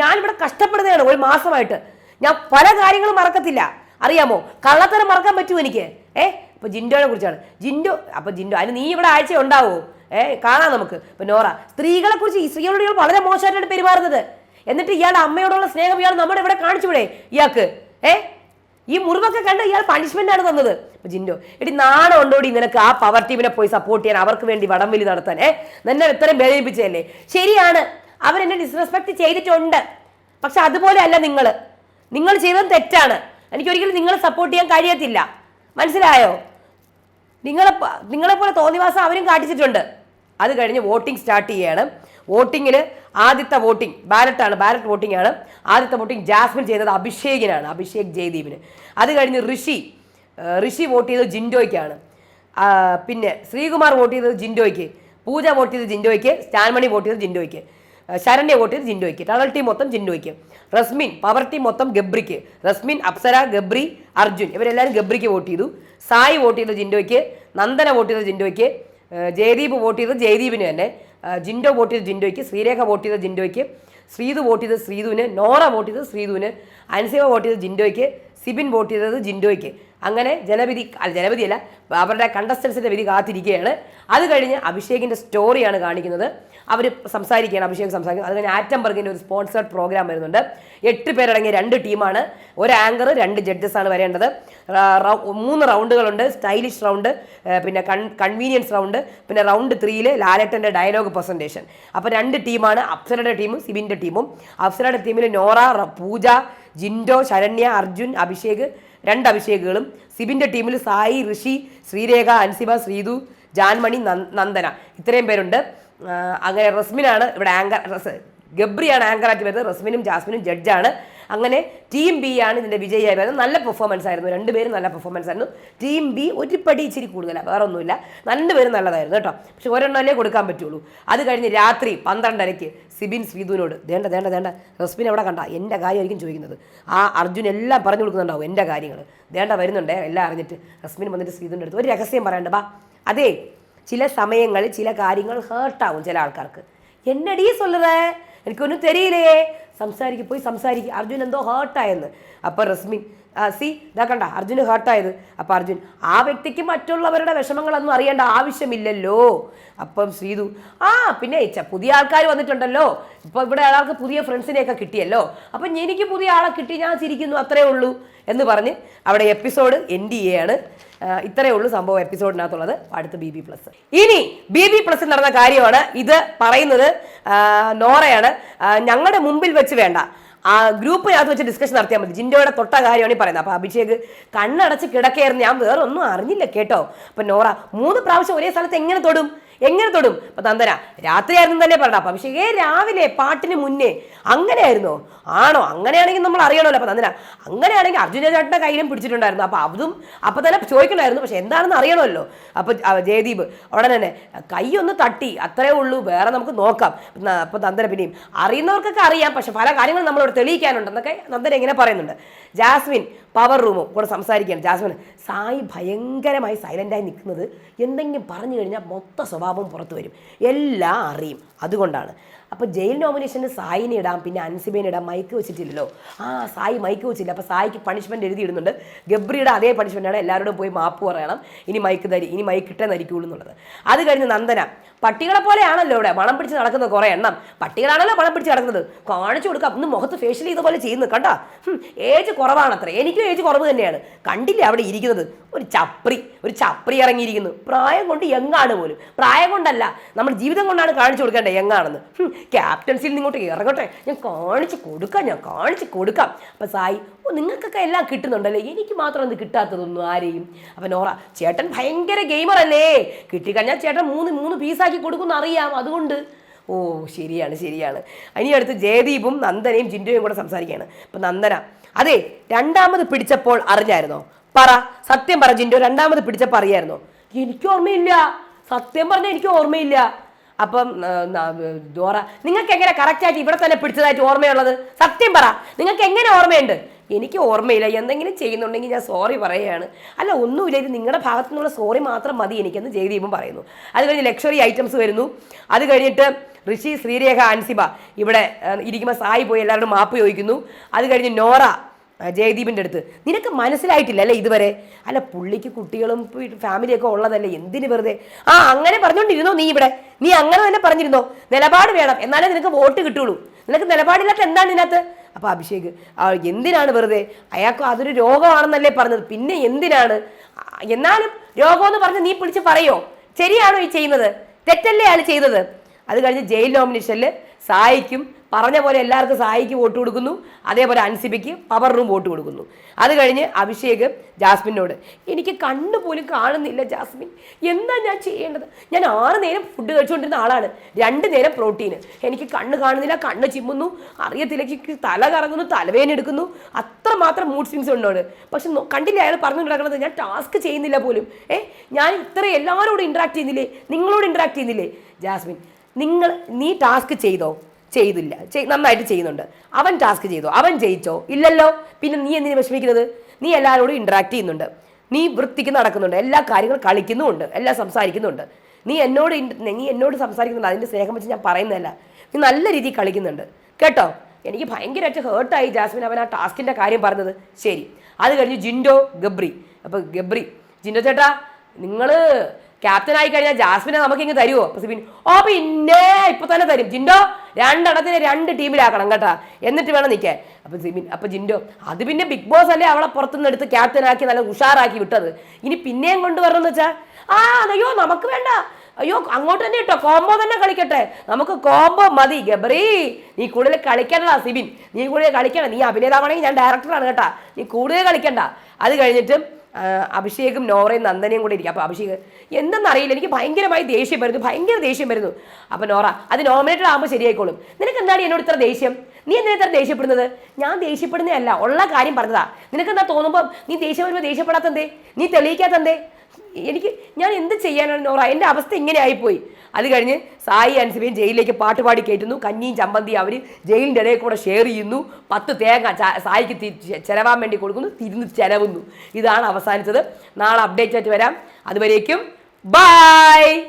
ഞാനിവിടെ കഷ്ടപ്പെടുന്നതാണ് ഒരു മാസമായിട്ട്. ഞാൻ പല കാര്യങ്ങളും മറക്കത്തില്ല. അറിയാമോ? കള്ളത്തരം മറക്കാൻ പറ്റുമോ എനിക്ക്. ഏഹ് അപ്പൊ ജിൻഡോനെ കുറിച്ചാണ്. ജിൻഡോ അപ്പൊ ജിൻഡോ അതിന് നീ ഇവിടെ ആഴ്ച ഉണ്ടാവോ? ഏ കാണാം നമുക്ക്. ഇപ്പൊ നോറ സ്ത്രീകളെ കുറിച്ച് സ്ത്രീകളോട് ഇയാൾ വളരെ മോശമായിട്ടാണ് പെരുമാറുന്നത്. എന്നിട്ട് ഇയാളുടെ അമ്മയോടുള്ള സ്നേഹം ഇയാൾ നമ്മുടെ ഇവിടെ കാണിച്ചുവിടെ ഇയാൾക്ക്. ഏ? ഈ മുറിവൊക്കെ കണ്ട് ഇയാൾ പണിഷ്മെന്റ് ആണ് തന്നത്. ജിൻഡോ എടി നാണം ഉണ്ടോടി നിനക്ക് ആ പവർ ടീമിനെ പോയി സപ്പോർട്ട് ചെയ്യാൻ അവർക്ക് വേണ്ടി വടംവലി നടത്താൻ ഏ? നിന്നെ ഇത്രയും വേദനിപ്പിച്ചതല്ലേ? ശരിയാണ് അവരെന്നെ ഡിസ്റെസ്പെക്ട് ചെയ്തിട്ടുണ്ട്. പക്ഷെ അതുപോലെ അല്ല നിങ്ങൾ നിങ്ങൾ ചെയ്തത് തെറ്റാണ്. എനിക്ക് ഒരിക്കലും നിങ്ങളെ സപ്പോർട്ട് ചെയ്യാൻ കഴിയത്തില്ല. മനസ്സിലായോ? നിങ്ങളെ നിങ്ങളെപ്പോലെ തോന്നിവാസം അവരും കാട്ടിച്ചിട്ടുണ്ട്. അത് കഴിഞ്ഞ് വോട്ടിംഗ് സ്റ്റാർട്ട് ചെയ്യാണ്. വോട്ടിങ്ങിന് ആദ്യത്തെ വോട്ടിംഗ് ബാലറ്റാണ് ബാലറ്റ് വോട്ടിംഗ് ആണ് ആദ്യത്തെ വോട്ടിംഗ് ജാസ്മിൻ ചെയ്തത് അഭിഷേകിനാണ് അഭിഷേക് ജയദീപിന്. അത് കഴിഞ്ഞ് ഋഷി ഋഷി വോട്ട് ചെയ്തത് ജിൻഡോയ്ക്കാണ്. പിന്നെ ശ്രീകുമാർ വോട്ട് ചെയ്തത് ജിൻഡോയ്ക്ക് പൂജ വോട്ട് ചെയ്തത് ജിൻഡോയ്ക്ക് സ്റ്റാൻമണി വോട്ട് ചെയ്തത് ജിൻഡോയ്ക്ക് ശരണ്യ വോട്ട് ചെയ്ത് ജിൻഡോയ്ക്ക് ടണൽ ടീം മൊത്തം ജിൻഡോയ്ക്ക് റസ്മിൻ പവർ ടീം മൊത്തം ഗബ്രിക്ക് റസ്മിൻ അപ്സര ഗബ്രി അർജുൻ ഇവരെല്ലാവരും ഗബ്രിക്ക് വോട്ട് ചെയ്തു. സായി വോട്ട് ചെയ്തത് ജിൻഡോയ്ക്ക് നന്ദന വോട്ട് ചെയ്തത് ജിൻഡോയ്ക്ക് ജയദീപ് വോട്ട് ചെയ്തത് ജയദീപിന് തന്നെ. ജിൻഡോ വോട്ട് ചെയ്ത് ജിൻഡോയ്ക്ക് ശ്രീരേഖ വോട്ട് ചെയ്തത് ജിൻഡോയ്ക്ക് ശ്രീതു വോട്ട് ചെയ്തത് ശ്രീതുവിന് നോറ വോട്ട് ചെയ്തത് ശ്രീതുവിന് അൻസിമ വോട്ട് ചെയ്തത് ജിൻഡോയ്ക്ക് സിബിൻ വോട്ട് ചെയ്തത് ജിൻഡോയ്ക്ക്. അങ്ങനെ ജനവിധി അല്ല ജനവിധിയല്ല അവരുടെ കണ്ടസ്റ്റൻസിന്റെ വിധി കാത്തിരിക്കുകയാണ്. അത് കഴിഞ്ഞ് അഭിഷേകിന്റെ സ്റ്റോറിയാണ് കാണിക്കുന്നത്. അവർ സംസാരിക്കുകയാണ് അഭിഷേക് സംസാരിക്കുന്നത്. അത് കഴിഞ്ഞ് ആറ്റംബർഗിന്റെ ഒരു സ്പോൺസേഡ് പ്രോഗ്രാം വരുന്നുണ്ട്. എട്ട് പേരടങ്ങിയ രണ്ട് ടീമാണ്. ഒരു ആങ്കർ രണ്ട് ജഡ്ജസ് ആണ് വരേണ്ടത്. മൂന്ന് റൗണ്ടുകളുണ്ട്. സ്റ്റൈലിഷ് റൗണ്ട് പിന്നെ കൺ കൺവീനിയൻസ് റൗണ്ട് പിന്നെ റൗണ്ട് ത്രീയിൽ ലാലേട്ടന്റെ ഡയലോഗ് പ്രസന്റേഷൻ അപ്പോൾ രണ്ട് ടീമാണ് അപ്സരയുടെ ടീമും സിബിന്റെ ടീമും. അപ്സരയുടെ ടീമിൽ നോറ പൂജ ജിൻഡോ ശരണ്യ അർജുൻ അഭിഷേക് രണ്ട് അഭിഷേകുകളും സിബിന്റെ ടീമിൽ സായി ഋഷി ശ്രീരേഖ അൻസിബ ശ്രീതു ജാൻമണി നന്ദന. ഇത്രയും പേരുണ്ട്. അങ്ങനെ റസ്മിനാണ് ഇവിടെ ആങ്കർ ഗബ്രിയാണ് ആങ്കറായിട്ട് വരുന്നത്. റസ്മിനും ജാസ്മിനും ജഡ്ജാണ്. അങ്ങനെ ടീം ബി ആണ് ഇതിന്റെ വിജയിയായി വരുന്നത് നല്ല പെർഫോമൻസ് ആയിരുന്നു. രണ്ടുപേരും നല്ല പെർഫോമൻസ് ആയിരുന്നു. ടീം ബി ഒരു പടി ഇച്ചിരി കൂടുതലാണ് വേറെ ഒന്നുമില്ല രണ്ടുപേരും നല്ലതായിരുന്നു കേട്ടോ. പക്ഷെ ഒരെണ്ണമല്ലേ കൊടുക്കാൻ പറ്റുള്ളൂ. അത് കഴിഞ്ഞ് രാത്രി പന്ത്രണ്ടരയ്ക്ക് സിബിൻ ശ്രീധുവിനോട് വേണ്ട വേണ്ട വേണ്ട. റസ്മിൻ എവിടെ കണ്ട. എന്റെ കാര്യമായിരിക്കും ചോദിക്കുന്നത്. ആ അർജുൻ എല്ലാം പറഞ്ഞു കൊടുക്കുന്നുണ്ടാവും എന്റെ കാര്യങ്ങൾ വേണ്ട വരുന്നുണ്ടേ. എല്ലാം അറിഞ്ഞിട്ട് റസ്മിൻ വന്നിട്ട് ശ്രീധുവിന്റെ അടുത്ത് ഒരു രഹസ്യം പറയണ്ട ബാ. അതേ ചില സമയങ്ങളിൽ ചില കാര്യങ്ങൾ ഹേർട്ടാവും ചില ആൾക്കാർക്ക്. എന്നടീ സൊല്ലറേ എനിക്കൊന്നും തരിയില്ലേ? സംസാരിക്ക് പോയി സംസാരിക്കും. അർജുൻ എന്തോ ഹേർട്ടായെന്ന് അപ്പോൾ റസ്മിൻ സി ഇതാ കണ്ട അർജുന് ഹേർട്ടായത് അപ്പോൾ അർജുൻ ആ വ്യക്തിക്ക് മറ്റുള്ളവരുടെ വിഷമങ്ങളൊന്നും അറിയേണ്ട ആവശ്യമില്ലല്ലോ. അപ്പം ശ്രീതു ആ പിന്നെ പുതിയ ആൾക്കാർ വന്നിട്ടുണ്ടല്ലോ. ഇപ്പോൾ ഇവിടെ ആൾക്ക് പുതിയ ഫ്രണ്ട്സിനെയൊക്കെ കിട്ടിയല്ലോ. അപ്പം എനിക്ക് പുതിയ ആളെ കിട്ടി ഞാൻ ചിരിക്കുന്നു അത്രേ ഉള്ളൂ എന്ന് പറഞ്ഞ് അവിടെ എപ്പിസോഡ് എൻഡ് ചെയ്യാണ്. ഇത്രേ ഇത്രയേ ഉള്ളൂ സംഭവം എപ്പിസോഡിനകത്തുള്ളത് അടുത്ത് ബി ബി പ്ലസ്. ഇനി ബി ബി പ്ലസ് നടന്ന കാര്യമാണ്. ഇത് പറയുന്നത് നോറയാണ്. ഞങ്ങളുടെ മുമ്പിൽ വെച്ച് വേണ്ട. ആ ഗ്രൂപ്പിനകത്ത് വെച്ച് ഡിസ്കഷൻ നടത്തിയാൽ മതി. ജിൻഡോയുടെ തൊട്ട കാര്യമാണ് ഈ പറയുന്നത്. അപ്പോൾ അഭിഷേക് കണ്ണടച്ച് കിടക്കയായിരുന്നു ഞാൻ വേറെ ഒന്നും അറിഞ്ഞില്ല കേട്ടോ. അപ്പം നോറ മൂന്ന് പ്രാവശ്യം ഒരേ സ്ഥലത്ത് എങ്ങനെ തൊടും? എങ്ങനെ തൊടും? അപ്പൊ തന്തരാ രാത്രിയായിരുന്നു തന്നെ പറഞ്ഞ അഭിഷേകേ രാവിലെ പാട്ടിന് മുന്നേ അങ്ങനെയായിരുന്നോ? ആണോ? അങ്ങനെയാണെങ്കിൽ നമ്മൾ അറിയണമല്ലോ. അപ്പൊ തന്തരാ അങ്ങനെയാണെങ്കിൽ അർജുന ചേട്ടന്റെ കയ്യിലും പിടിച്ചിട്ടുണ്ടായിരുന്നു. അപ്പൊ അതും അപ്പൊ തന്നെ ചോദിക്കണമായിരുന്നു പക്ഷെ എന്താണെന്ന് അറിയണമല്ലോ. അപ്പൊ ജയദീപ് ഉടനെ തന്നെ കൈ ഒന്ന് തട്ടി അത്രേ ഉള്ളൂ. വേറെ നമുക്ക് നോക്കാം. അപ്പൊ നന്ദന പിന്നെയും. അറിയുന്നവർക്കൊക്കെ അറിയാം. പക്ഷെ പല കാര്യങ്ങളും നമ്മളോട് തെളിയിക്കാനുണ്ടെന്നൊക്കെ നന്ദന ഇങ്ങനെ പറയുന്നുണ്ട്. ജാസ്മിൻ പവർ റൂമും കൂടെ സംസാരിക്കുകയാണ്. ജാസ്മിൻ സായി ഭയങ്കരമായി സൈലന്റായി നിൽക്കുന്നത് എന്തെങ്കിലും പറഞ്ഞു കഴിഞ്ഞാൽ മൊത്ത സ്വഭാവം പുറത്തു വരും. എല്ലാം അറിയും. അതുകൊണ്ടാണ്. അപ്പോൾ ജയിൽ നോമിനേഷന് സായിനെ ഇടാം പിന്നെ അൻസിബേനെ ഇടാം മൈക്ക് വെച്ചിട്ടില്ലല്ലോ. ആ സായി മൈക്ക് വെച്ചില്ല. അപ്പോൾ സായിക്ക് പണിഷ്മെന്റ് എഴുതിയിടുന്നുണ്ട്. ഗബ്രിയുടെ അതേ പണിഷ്മെന്റാണ് എല്ലാവരോടും പോയി മാപ്പ് പറയണം. ഇനി മൈക്ക് തരി ഇനി മൈക്ക് ഇട്ടേ നരിക്കുള്ളൂ എന്നുള്ളത്. അത് കഴിഞ്ഞ് നന്ദന പട്ടികളെ പോലെയാണല്ലോ ഇവിടെ മണം പിടിച്ച് നടക്കുന്നത് കുറേ എണ്ണം. പട്ടികളാണല്ലോ മണം പിടിച്ച് നടക്കുന്നത്. കാണിച്ചു കൊടുക്കാം. ഒന്ന് മുഖത്ത് ഫേഷ്യൽ ചെയ്ത പോലെ ചെയ്യുന്നു കണ്ടോ? ഏജ് കുറവാണത്രേ. എനിക്കും ഏജ് കുറവ് തന്നെയാണ്. കണ്ടില്ല അവിടെ ഇരിക്കുന്നത്? ഒരു ചപ്രി ഒരു ചപ്രി ഇറങ്ങിയിരിക്കുന്നു. പ്രായം കൊണ്ട് യങ്ങാണ് പോലും. പ്രായം കൊണ്ടല്ല. നമ്മൾ ജീവിതം കൊണ്ടാണ് കാണിച്ചു കൊടുക്കേണ്ടത് യങ്ങാണെന്ന്. ക്യാപ്റ്റൻസിൽ നിങ്ങോട്ട് ഇറങ്ങട്ടെ. ഞാൻ കാണിച്ചു കൊടുക്കാം ഞാൻ കാണിച്ചു കൊടുക്കാം. അപ്പം സായി ഓ നിങ്ങൾക്കൊക്കെ എല്ലാം കിട്ടുന്നുണ്ടല്ലേ? എനിക്ക് മാത്രം അത് കിട്ടാത്തതൊന്നും ആരെയും. അപ്പം നോറ ചേട്ടൻ ഭയങ്കര ഗെയിമർ അല്ലേ? കിട്ടിക്കഴിഞ്ഞാൽ ചേട്ടൻ മൂന്ന് മൂന്ന് പീസാക്കി കൊടുക്കുമെന്ന് അറിയാം അതുകൊണ്ട്. ഓ ശരിയാണ് ശരിയാണ്. ഇനി അടുത്ത് ജയദീപും നന്ദനയും ജിൻഡോയും കൂടെ സംസാരിക്കുകയാണ്. അപ്പം നന്ദന അതെ രണ്ടാമത് പിടിച്ചപ്പോൾ അറിഞ്ഞായിരുന്നോ? പറ സത്യം പറ ജിൻഡോ രണ്ടാമത് പിടിച്ചപ്പോൾ അറിയായിരുന്നോ? എനിക്ക് ഓർമ്മയില്ല സത്യം പറഞ്ഞാൽ എനിക്ക് ഓർമ്മയില്ല അപ്പം ദോറ നിങ്ങൾക്ക് എങ്ങനെ കറക്റ്റായിട്ട് ഇവിടെ തന്നെ പിടിച്ചതായിട്ട് ഓർമ്മയുള്ളത്? സത്യം പറ നിങ്ങൾക്ക് എങ്ങനെ ഓർമ്മയുണ്ട്? എനിക്ക് ഓർമ്മയില്ല എന്തെങ്കിലും ചെയ്യുന്നുണ്ടെങ്കിൽ ഞാൻ സോറി പറയുകയാണ്. അല്ല ഒന്നുമില്ല ഇത് നിങ്ങളുടെ ഭാഗത്തു നിന്നുള്ള സോറി മാത്രം മതി എനിക്കെന്ന് ജയദീപും പറയുന്നു. അത് കഴിഞ്ഞ് ലക്ഷറി ഐറ്റംസ് വരുന്നു. അത് കഴിഞ്ഞിട്ട് ഋഷി ശ്രീരേഖ അൻസിബ ഇവിടെ ഇരിക്കുമ്പോൾ സായി പോയി എല്ലാവരും മാപ്പ് ചോദിക്കുന്നു. അത് കഴിഞ്ഞ് നോറ ജയദീപിന്റെ അടുത്ത്. നിനക്ക് മനസ്സിലായിട്ടില്ല അല്ലേ ഇതുവരെ? അല്ല പുള്ളിക്ക് കുട്ടികളും ഫാമിലിയൊക്കെ ഉള്ളതല്ലേ? എന്തിന് വെറുതെ? ആ അങ്ങനെ പറഞ്ഞുകൊണ്ടിരുന്നോ നീ ഇവിടെ? നീ അങ്ങനെ തന്നെ പറഞ്ഞിരുന്നോ? നിലപാട് വേണം. എന്നാലേ നിനക്ക് വോട്ട് കിട്ടുള്ളൂ. നിനക്ക് നിലപാടില്ലാത്ത എന്താണ് ഇതിനകത്ത്? അപ്പോൾ അഭിഷേക് എന്തിനാണ് വെറുതെ? അയാൾക്ക് അതൊരു രോഗമാണെന്നല്ലേ പറഞ്ഞത്. പിന്നെ എന്തിനാണ്? എന്നാലും രോഗമെന്ന് പറഞ്ഞ് നീ പിടിച്ച് പറയോ? ശരിയാണോ ഈ ചെയ്യുന്നത്? തെറ്റല്ലേ ആണ് ചെയ്തത്? അത് കഴിഞ്ഞ് ജയിൽ നോമിനേഷനിൽ സായിക്കും പറഞ്ഞ പോലെ എല്ലാവർക്കും സായിക്ക് വോട്ട് കൊടുക്കുന്നു. അതേപോലെ അൻസിബിക്ക് പവറിനും വോട്ട് കൊടുക്കുന്നു. അത് കഴിഞ്ഞ് അഭിഷേക് ജാസ്മിനോട് എനിക്ക് കണ്ണു പോലും കാണുന്നില്ല ജാസ്മിൻ. എന്താ ഞാൻ ചെയ്യേണ്ടത്? ഞാൻ ആറ് നേരം ഫുഡ് കഴിച്ചുകൊണ്ടിരുന്ന ആളാണ്. രണ്ട് നേരം പ്രോട്ടീൻ എനിക്ക് കണ്ണ് കാണുന്നില്ല കണ്ണ് ചിമ്മുന്നു. അറിയത്തില്ല തല കറങ്ങുന്നു തലവേദന എടുക്കുന്നു. അത്രമാത്രം മൂഡ് സ്വിങ്സ് ഉണ്ടോട്? പക്ഷെ കണ്ടില്ല അയാൾ പറഞ്ഞു നടക്കുന്നത്? ഞാൻ ടാസ്ക് ചെയ്യുന്നില്ല പോലും. ഏ ഞാൻ ഇത്ര എല്ലാവരോടും ഇൻട്രാക്ട് ചെയ്യുന്നില്ലേ? നിങ്ങളോട് ഇൻട്രാക്ട് ചെയ്യുന്നില്ലേ? ജാസ്മിൻ നിങ്ങൾ നീ ടാസ്ക് ചെയ്തോ? ചെയ്തില്ല. ചെയ്- നന്നായിട്ട് ചെയ്യുന്നുണ്ട്. അവൻ ടാസ്ക് ചെയ്തോ. അവൻ ജയിച്ചോ? ഇല്ലല്ലോ. പിന്നെ നീ എന്തിനു വിഷമിക്കുന്നത്? നീ എല്ലാവരോടും ഇൻട്രാക്ട് ചെയ്യുന്നുണ്ട്. നീ വൃത്തിക്ക് നടക്കുന്നുണ്ട്. എല്ലാ കാര്യങ്ങളും കളിക്കുന്നുമുണ്ട്. എല്ലാം സംസാരിക്കുന്നുണ്ട്. നീ എന്നോട് നീ എന്നോട് സംസാരിക്കുന്നുണ്ട്. അതിന്റെ സ്നേഹം വെച്ച് ഞാൻ പറയുന്നതല്ല. നീ നല്ല രീതിയിൽ കളിക്കുന്നുണ്ട്. കേട്ടോ? എനിക്ക് ഭയങ്കരമായിട്ട് ഹേർട്ടായി ജാസ്മിൻ അവൻ ആ ടാസ്കിന്റെ കാര്യം പറഞ്ഞത്. ശരി. അത് കഴിഞ്ഞ് ജിൻഡോ ഗബ്രി. അപ്പോൾ ഗബ്രി ജിൻഡോ ചേട്ടാ നിങ്ങൾ ക്യാപ്റ്റൻ ആയി കഴിഞ്ഞാൽ ജാസ്മിനെ നമുക്ക് ഇങ്ങ് തരുമോ സിബിൻ ഓ പിന്നെ ഇപ്പൊ തന്നെ തരും. ജിൻഡോ രണ്ടെണ്ണത്തിനെ രണ്ട് ടീമിലാക്കണം കേട്ടാ. എന്നിട്ട് വേണം നിൽക്കാൻ അപ്പൊ സിബിൻ അപ്പൊ ജിൻഡോ അത് പിന്നെ ബിഗ് ബോസ് അല്ലേ അവളെ പുറത്തുനിന്ന് എടുത്ത് ക്യാപ്റ്റൻ ആക്കി നല്ല ഉഷാറാക്കി വിട്ടത്. ഇനി പിന്നെയും കൊണ്ടുവരണമെന്ന് വെച്ചാൽ ആ അയ്യോ നമുക്ക് വേണ്ട. അയ്യോ അങ്ങോട്ട് തന്നെ ഇട്ടോ. കോംബോ തന്നെ കളിക്കട്ടെ. നമുക്ക് കോംബോ മതി. ഗബറി നീ കൂടുതൽ കളിക്കണ്ട സിബിൻ. നീ കൂടുതൽ കളിക്കണം നീ അഭിനേതാവാണെങ്കിൽ ഞാൻ ഡയറക്ടറാണ് കേട്ടാ. നീ കൂടുതൽ കളിക്കണ്ട. അത് കഴിഞ്ഞിട്ട് അഭിഷേകും നോറയും നന്ദനയും കൂടെ ഇരിക്കും. അപ്പോൾ അഭിഷേക് എന്തെന്നറിയില്ല എനിക്ക് ഭയങ്കരമായി ദേഷ്യം വരുന്നു ഭയങ്കര ദേഷ്യം വരുന്നു. അപ്പോൾ നോറ അത് നോമിനേറ്റഡ് ആകുമ്പോൾ ശരിയായിക്കോളും. നിനക്ക് എന്താണ് എന്നോട് ഇത്ര ദേഷ്യം? നീ എന്തിനാ ഇത്ര ദേഷ്യപ്പെടുന്നത്? ഞാൻ ദേഷ്യപ്പെടുന്നതല്ല ഉള്ള കാര്യം പറഞ്ഞതാ. നിനക്ക് എന്താ തോന്നുമ്പോൾ നീ ദേഷ്യം വരുമ്പോൾ ദേഷ്യപ്പെടാത്തന്തേ? നീ തെളിയിക്കാത്തന്തേ? എനിക്ക് ഞാൻ എന്ത് ചെയ്യാനാണ് നോറ? എന്റെ അവസ്ഥ ഇങ്ങനെ ആയിപ്പോയി അത് കഴിഞ്ഞ് സായി അൻസിബയും ജയിലിലേക്ക് പാട്ടുപാടി കയറ്റുന്നു കഞ്ഞിയും ചമ്മന്തിയും അവർ ജയിലിന്റെ ഇടയിൽ കൂടെ ഷെയർ ചെയ്യുന്നു. പത്ത് തേങ്ങ സായിക്ക് ചെലവാൻ വേണ്ടി കൊടുക്കുന്നു. തിരിഞ്ഞ് ചെലവുന്നു. ഇതാണ് അവസാനിച്ചത്. നാളെ അപ്ഡേറ്റ് ആയിട്ട് വരാം. അതുവരേക്കും ബൈ